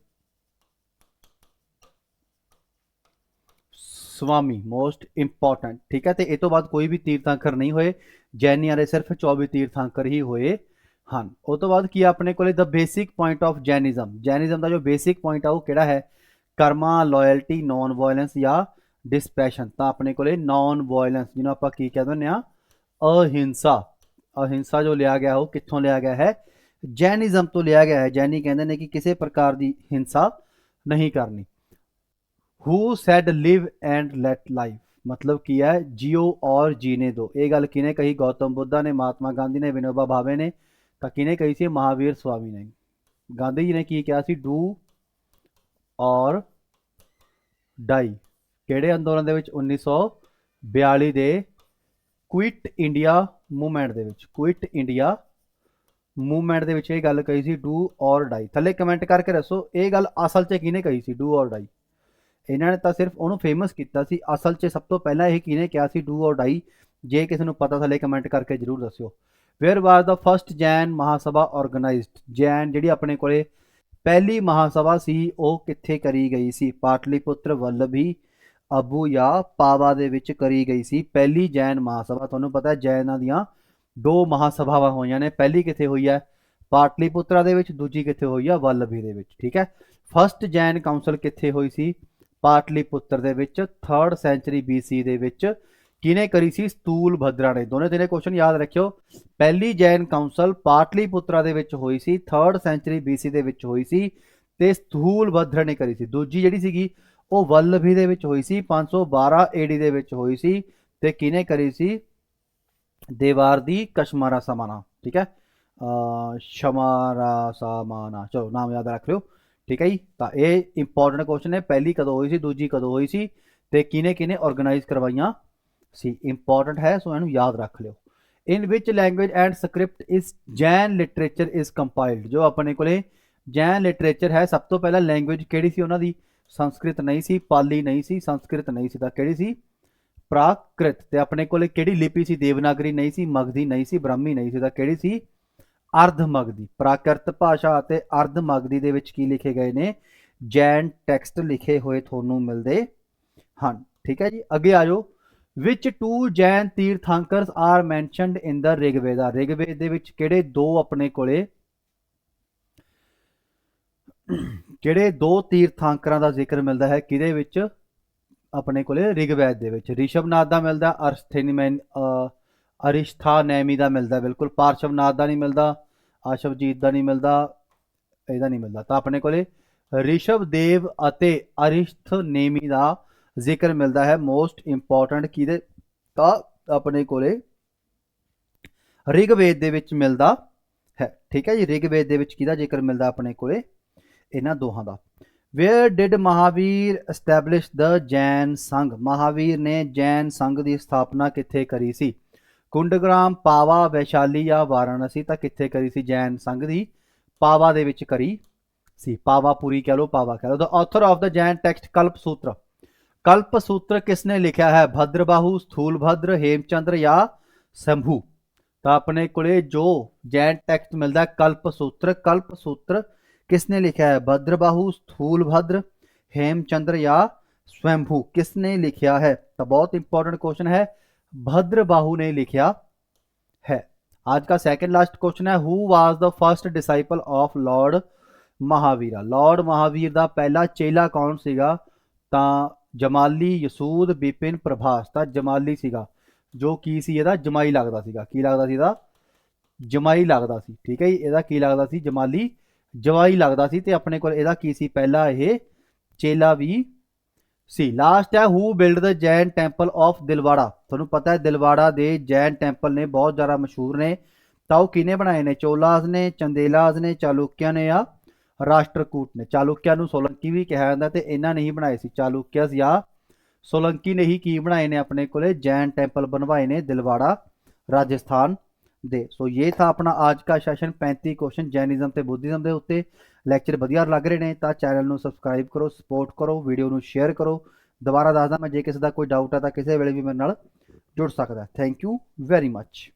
ਸਵਾਮੀ ਮੋਸਟ ਇੰਪੋਰਟੈਂਟ ਠੀਕ ਹੈ? ਤੇ ਇਹ ਤੋਂ ਬਾਅਦ ਕੋਈ ਵੀ ਤੀਰਥਾਂਕਰ ਨਹੀਂ ਹੋਏ, ਜੈਨੀਆਂ ਦੇ ਸਿਰਫ 24 ਤੀਰਥਾਂਕਰ ਹੀ ਹੋਏ। ਹਨ। ਉਹ ਤੋਂ ਬਾਅਦ ਕੀ ਆਪਣੇ ਕੋਲੇ ਦਾ basic point of Jainism Jainism ਦਾ ਜੋ ਬੇਸਿਕ ਪੁਆਇੰਟ ਆ, ਉਹ ਕਿਹੜਾ ਹੈ? ਕਰਮਾ ਲਾਇਲਟੀ ਨਾਨ ਵਾਇਲੈਂਸ ਜਾਂ ਡਿਸਪੈਸ਼ਨ ਤਾਂ ਆਪਣੇ ਕੋਲੇ ਨਾਨ ਵਾਇਲੈਂਸ ਜਿਹਨੂੰ ਆਪਾਂ ਕੀ ਕਹਿ ਦਿੰਦੇ ਆ ਅਹਿੰਸਾ। ਅਹਿੰਸਾ ਜੋ ਲਿਆ ਗਿਆ, ਉਹ ਕਿੱਥੋਂ ਲਿਆ ਗਿਆ ਹੈ? ਜੈਨਿਜ਼ਮ ਤੋਂ ਲਿਆ ਗਿਆ ਹੈ। ਜੈਨੀ ਕਹਿੰਦੇ ਨੇ ਕਿ ਕਿਸੇ ਪ੍ਰਕਾਰ ਦੀ ਹਿੰਸਾ ਨਹੀਂ ਕਰਨੀ। Who said live and let life ਮਤਲਬ ਕੀ ਹੈ? ਜੀਓ ਔਰ ਜੀਨੇ ਦੋ। ਇਹ ਗੱਲ ਕਿਨੇ ਕਹੀ? ਗੌਤਮ ਬੁੱਧਾ ਨੇ, ਮਹਾਤਮਾ ਗਾਂਧੀ ਨੇ, ਵਿਨੋਬਾ ਭਾਵੇ ਨੇ। ਤਾਂ ਕਿਹਨੇ ਕਹੀ ਸੀ? ਮਹਾਵੀਰ ਸਵਾਮੀ ਨੇ। ਗਾਂਧੀ ਜੀ ਨੇ ਕੀ ਕਿਹਾ ਸੀ? ਡੂ ਔਰ ਡਾਈ ਕਿਹੜੇ ਅੰਦੋਲਨ ਦੇ ਵਿੱਚ? 1942 ਦੇ ਕੁਇਟ ਇੰਡੀਆ ਮੂਵਮੈਂਟ ਦੇ ਵਿੱਚ। ਕੁਇਟ ਇੰਡੀਆ ਮੂਵਮੈਂਟ ਦੇ ਵਿੱਚ ਇਹ ਗੱਲ ਕਹੀ ਸੀ ਡੂ ਔਰ ਡਾਈ ਥੱਲੇ ਕਮੈਂਟ ਕਰਕੇ ਦੱਸੋ, ਇਹ ਗੱਲ ਅਸਲ 'ਚ ਕਿਹਨੇ ਕਹੀ ਸੀ? ਡੂ ਔਰ ਡਾਈ ਇਹਨਾਂ ਨੇ ਤਾਂ ਸਿਰਫ ਉਹਨੂੰ ਫੇਮਸ ਕੀਤਾ ਸੀ। ਅਸਲ 'ਚ ਸਭ ਤੋਂ ਪਹਿਲਾਂ ਇਹ ਕਿਹਨੇ ਕਿਹਾ ਸੀ? ਡੂ ਔਰ ਡਾਈ ਜੇ ਕਿਸੇ ਨੂੰ ਪਤਾ, ਥੱਲੇ ਕਮੈਂਟ ਕਰਕੇ ਜਰੂਰ ਦੱਸਿਓ। Where was the first Jain Mahasabha organised Jain ਜਿਹੜੀ ਆਪਣੇ ਕੋਲੇ ਪਹਿਲੀ ਮਹਾਸਭਾ ਸੀ, ਉਹ ਕਿੱਥੇ ਕਰੀ ਗਈ ਸੀ? ਪਾਟਲੀਪੁੱਤਰ ਵੱਲਭੀ ਅਬੂ ਜਾਂ ਪਾਵਾ ਦੇ ਵਿੱਚ ਕਰੀ ਗਈ ਸੀ। ਪਹਿਲੀ ਜੈਨ ਮਹਾਸਭਾ, ਤੁਹਾਨੂੰ ਪਤਾ ਜੈਨਾਂ ਦੀਆਂ ਦੋ ਮਹਾਸਭਾਵਾਂ ਹੋਈਆਂ ਨੇ। ਪਹਿਲੀ ਕਿੱਥੇ ਹੋਈ ਹੈ? ਪਾਟਲੀਪੁੱਤਰਾ ਦੇ ਵਿੱਚ, ਦੂਜੀ ਕਿੱਥੇ ਹੋਈ ਆ ਵੱਲਭੀ ਦੇ ਵਿੱਚ, ਠੀਕ ਹੈ? ਫਰਸਟ ਜੈਨ ਕਾਉਂਸਲ ਕਿੱਥੇ ਹੋਈ ਸੀ? ਪਾਟਲੀਪੁੱਤਰ ਦੇ ਵਿੱਚ 3rd ਸੈਂਚੁਰੀ BC ਦੇ ਵਿੱਚ ਕਿਹਨੇ ਕਰੀ ਸੀ ਸਤੂਲ ਭਦਰਾ ਨੇ ਦੋਨੇ ਤਿੰਨੇ ਕੁਐਸਚਨ ਯਾਦ ਰੱਖਿਓ ਪਹਿਲੀ ਜੈਨ ਕਾਉਂਸਲ ਪਾਟਲੀਪੁੱਤਰਾ ਦੇ ਵਿੱਚ ਹੋਈ ਸੀ 3rd ਸੈਂਚੁਰੀ BC ਦੇ ਵਿੱਚ ਹੋਈ ਸੀ ਤੇ ਸਤੂਲ ਭਦਰਾ ਨੇ ਕਰੀ ਸੀ ਦੂਜੀ ਜਿਹੜੀ ਸੀਗੀ ਉਹ ਵੱਲਭੀ ਦੇ ਵਿੱਚ ਹੋਈ ਸੀ 512 AD ਦੇ ਵਿੱਚ ਹੋਈ ਸੀ ਤੇ ਕਿਹਨੇ ਕਰੀ ਸੀ ਦੇਵਾਰ ਦੀ ਕਸ਼ਮਾਰਾ ਸਮਾਨਾ ਠੀਕ ਹੈ ਅ ਸ਼ਮਾਰਾ ਸਮਾਨਾ ਚਲੋ ਨਾਮ ਯਾਦ ਰੱਖ ਲਿਓ ਠੀਕ ਹੈ ਜੀ ਤਾਂ ਇਹ ਇੰਪੋਰਟੈਂਟ ਕੁਐਸਚਨ ਹੈ ਪਹਿਲੀ ਕਦੋਂ ਹੋਈ ਸੀ ਦੂਜੀ ਕਦੋਂ ਹੋਈ ਸੀ ਤੇ ਕਿਨੇ ਕਿਨੇ ਆਰਗੇਨਾਈਜ਼ ਕਰਵਾਈਆਂ ਸੀ ਇੰਪੋਰਟੈਂਟ ਹੈ, ਸੋ ਇਹਨੂੰ ਯਾਦ ਰੱਖ ਲਿਓ। In which language and script is Jain literature ਇਸ ਕੰਪਾਈਲਡ ਜੋ ਆਪਣੇ ਕੋਲੇ ਜੈਨ ਲਿਟਰੇਚਰ ਹੈ, ਸਭ ਤੋਂ ਪਹਿਲਾਂ ਲੈਂਗੁਏਜ ਕਿਹੜੀ ਸੀ ਉਹਨਾਂ ਦੀ? ਸੰਸਕ੍ਰਿਤ ਨਹੀਂ ਸੀ, ਪਾਲੀ ਨਹੀਂ ਸੀ, ਸੰਸਕ੍ਰਿਤ ਨਹੀਂ ਸੀ, ਤਾਂ ਕਿਹੜੀ ਸੀ? ਪ੍ਰਾਕ੍ਰਿਤ। ਤੇ ਆਪਣੇ ਕੋਲੇ ਕਿਹੜੀ ਲਿਪੀ ਸੀ? ਦੇਵਨਾਗਰੀ ਨਹੀਂ ਸੀ, ਮਗਧੀ ਨਹੀਂ ਸੀ, ਬ੍ਰਾਹਮੀ ਨਹੀਂ ਸੀ, ਤਾਂ ਕਿਹੜੀ ਸੀ? ਅਰਧ ਮਗਧੀ ਪ੍ਰਾਕ੍ਰਿਤ ਭਾਸ਼ਾ ਅਤੇ ਅਰਧ ਮਗਧੀ ਦੇ ਵਿੱਚ ਕੀ ਲਿਖੇ ਗਏ ਨੇ? ਜੈਨ ਟੈਕਸਟ ਲਿਖੇ ਹੋਏ ਤੁਹਾਨੂੰ ਮਿਲਦੇ ਹਨ। ਠੀਕ ਹੈ ਜੀ, ਅੱਗੇ ਆ ਜਾਓ which two Jain tirthankaras are mentioned in the Rigveda Rigveda ਦੇ ਵਿੱਚ ਕਿਹੜੇ ਦੋ ਆਪਣੇ ਕੋਲੇ? ਕਿਹੜੇ ਦੋ ਤੀਰਥੰਕਰਾਂ ਦਾ ਜ਼ਿਕਰ ਮਿਲਦਾ ਹੈ? ਕਿਹਦੇ ਵਿੱਚ? ਆਪਣੇ ਕੋਲੇ ਰਿਗਵੈਦ ਦੇ ਵਿੱਚ। ਰਿਸ਼ਵਨਾਥ ਦਾ ਮਿਲਦਾ ਅਰਸਥੇਨਿਮੈਨ ਅਰਿਸ਼ਥਾ ਨੈਮੀ ਦਾ ਮਿਲਦਾ, ਬਿਲਕੁਲ। ਪਾਰਸ਼ਵਨਾਥ ਦਾ ਨਹੀਂ ਮਿਲਦਾ ਆਸ਼ਵਜੀਤ ਦਾ ਨਹੀਂ ਮਿਲਦਾ, ਇਹਦਾ ਨਹੀਂ ਮਿਲਦਾ। ਤਾਂ ਆਪਣੇ ਕੋਲੇ ਰਿਸ਼ਵਦੇਵ ਅਤੇ ਅਰਿਸ਼ਥ ਨੇਮੀ ਦਾ ਜ਼ਿਕਰ ਮਿਲਦਾ ਹੈ ਮੋਸਟ ਇੰਪੋਰਟੈਂਟ ਕਿਹਦੇ? ਤਾਂ ਆਪਣੇ ਕੋਲੇ ਰਿਗਵੇਦ ਦੇ ਵਿੱਚ ਮਿਲਦਾ ਹੈ। ਠੀਕ ਹੈ ਜੀ, ਰਿਗਵੇਦ ਦੇ ਵਿੱਚ ਕਿਹਦਾ ਜ਼ਿਕਰ ਮਿਲਦਾ ਆਪਣੇ ਕੋਲੇ? ਇਹਨਾਂ ਦੋਹਾਂ ਦਾ। Where did Mahavir establish the Jain Sangh Mahavir ਨੇ ਜੈਨ ਸੰਘ ਦੀ ਸਥਾਪਨਾ ਕਿੱਥੇ ਕਰੀ ਸੀ? ਕੁੰਡਗ੍ਰਾਮ, ਪਾਵਾ, ਵੈਸ਼ਾਲੀ ਜਾਂ ਵਾਰਾਣਸੀ ਤਾਂ ਕਿੱਥੇ ਕਰੀ ਸੀ ਜੈਨ ਸੰਘ ਦੀ? ਪਾਵਾ ਦੇ ਵਿੱਚ ਕਰੀ ਸੀ। ਪਾਵਾ ਪੂਰੀ ਕਹ ਲਓ, ਪਾਵਾ ਕਹ ਲਓ। The author of the Jain text Kalpa Sutra Kalpa सूत्र किसने लिखा है? भद्रबाहु स्थूल भद्र हेमचंद्र या शंभु? तो अपने को जो जैन टेक्स्ट मिलता है कल्प सूत्र कल्प सूत्र किसने लिखा है? भद्रबाहु स्थूल भद्र हेमचंद्र या स्वयंभू किसने लिखा है? तो बहुत इंपॉर्टेंट क्वेश्चन है। भद्रबाहु ने लिखा है। आज का सेकंड लास्ट क्वेश्चन है। Who was the first disciple of Lord Mahavira Lord Mahavir का पहला चेला कौन सीगा? ਜਮਾਲੀ, ਯਸੂਦ, ਬਿਪਿਨ, ਪ੍ਰਭਾਸ, ਤਾਂ ਜਮਾਲੀ ਸੀਗਾ। ਜੋ ਕੀ ਸੀ ਇਹਦਾ? ਜਮਾਈ ਲੱਗਦਾ ਸੀਗਾ। ਕੀ ਲੱਗਦਾ ਸੀ ਇਹਦਾ? ਜਮਾਈ ਲੱਗਦਾ ਸੀ। ਠੀਕ ਹੈ ਜੀ? ਇਹਦਾ ਕੀ ਲੱਗਦਾ ਸੀ? ਜਮਾਲੀ। ਜਵਾਈ ਲੱਗਦਾ ਸੀ ਤੇ ਆਪਣੇ ਕੋਲ ਇਹਦਾ ਕੀ ਸੀ? ਪਹਿਲਾ ਇਹ ਚੇਲਾ ਵੀ ਸੀ। ਲਾਸਟ ਹੈ who build the Jain temple of Dilwara ਤੁਹਾਨੂੰ ਪਤਾ ਹੈ ਦਿਲਵਾੜਾ ਦੇ ਜੈਨ ਟੈਂਪਲ ਨੇ ਬਹੁਤ ਜ਼ਿਆਦਾ ਮਸ਼ਹੂਰ ਨੇ। ਤਾਂ ਉਹ ਕਿਨੇ ਬਣਾਏ ਨੇ? ਚੋਲਾਸ ਨੇ, ਚੰਦੇਲਾਸ ਨੇ, ਚਾਲੁਕਿਆ ਨੇ ਆ। ਰਾਸ਼ਟਰਕੂਟ ਨੇ। ਚਾਲੁਕਿਆ ਨੂੰ ਸੋਲੰਕੀ ਵੀ ਕਿਹਾ ਜਾਂਦਾ ਤੇ ਇਹਨਾਂ ਨੇ ਹੀ ਬਣਾਏ ਸੀ। ਚਾਲੁਕਿਆਸ ਜਾਂ ਸੋਲੰਕੀ ਨੇ ਹੀ ਕੀ ਬਣਾਏ ਨੇ ਆਪਣੇ ਕੋਲੇ? ਜੈਨ ਟੈਂਪਲ ਬਣਵਾਏ ਨੇ ਦਿਲਵਾੜਾ, ਰਾਜਸਥਾਨ ਦੇ। ਸੋ ਇਹ ਥਾ ਆਪਣਾ ਅੱਜ ਦਾ ਸੈਸ਼ਨ 35 ਕੁਐਸਚਨ ਜੈਨਿਜ਼ਮ ਤੇ ਬੁੱਧੀਜ਼ਮ ਦੇ ਉੱਤੇ। ਲੈਕਚਰ ਵਧੀਆ ਲੱਗ ਰਹੇ ਨੇ ਤਾਂ ਚੈਨਲ ਨੂੰ ਸਬਸਕ੍ਰਾਈਬ ਕਰੋ, ਸਪੋਰਟ ਕਰੋ, ਵੀਡੀਓ ਨੂੰ ਸ਼ੇਅਰ ਕਰੋ। ਦੁਬਾਰਾ ਦੱਸਦਾ ਮੈਂ ਜੇ ਕਿਸੇ ਦਾ ਕੋਈ ਡਾਊਟ ਹੈ ਤਾਂ ਕਿਸੇ ਵੇਲੇ ਵੀ ਮੇਰੇ ਨਾਲ ਜੁੜ ਸਕਦਾ। Thank you very much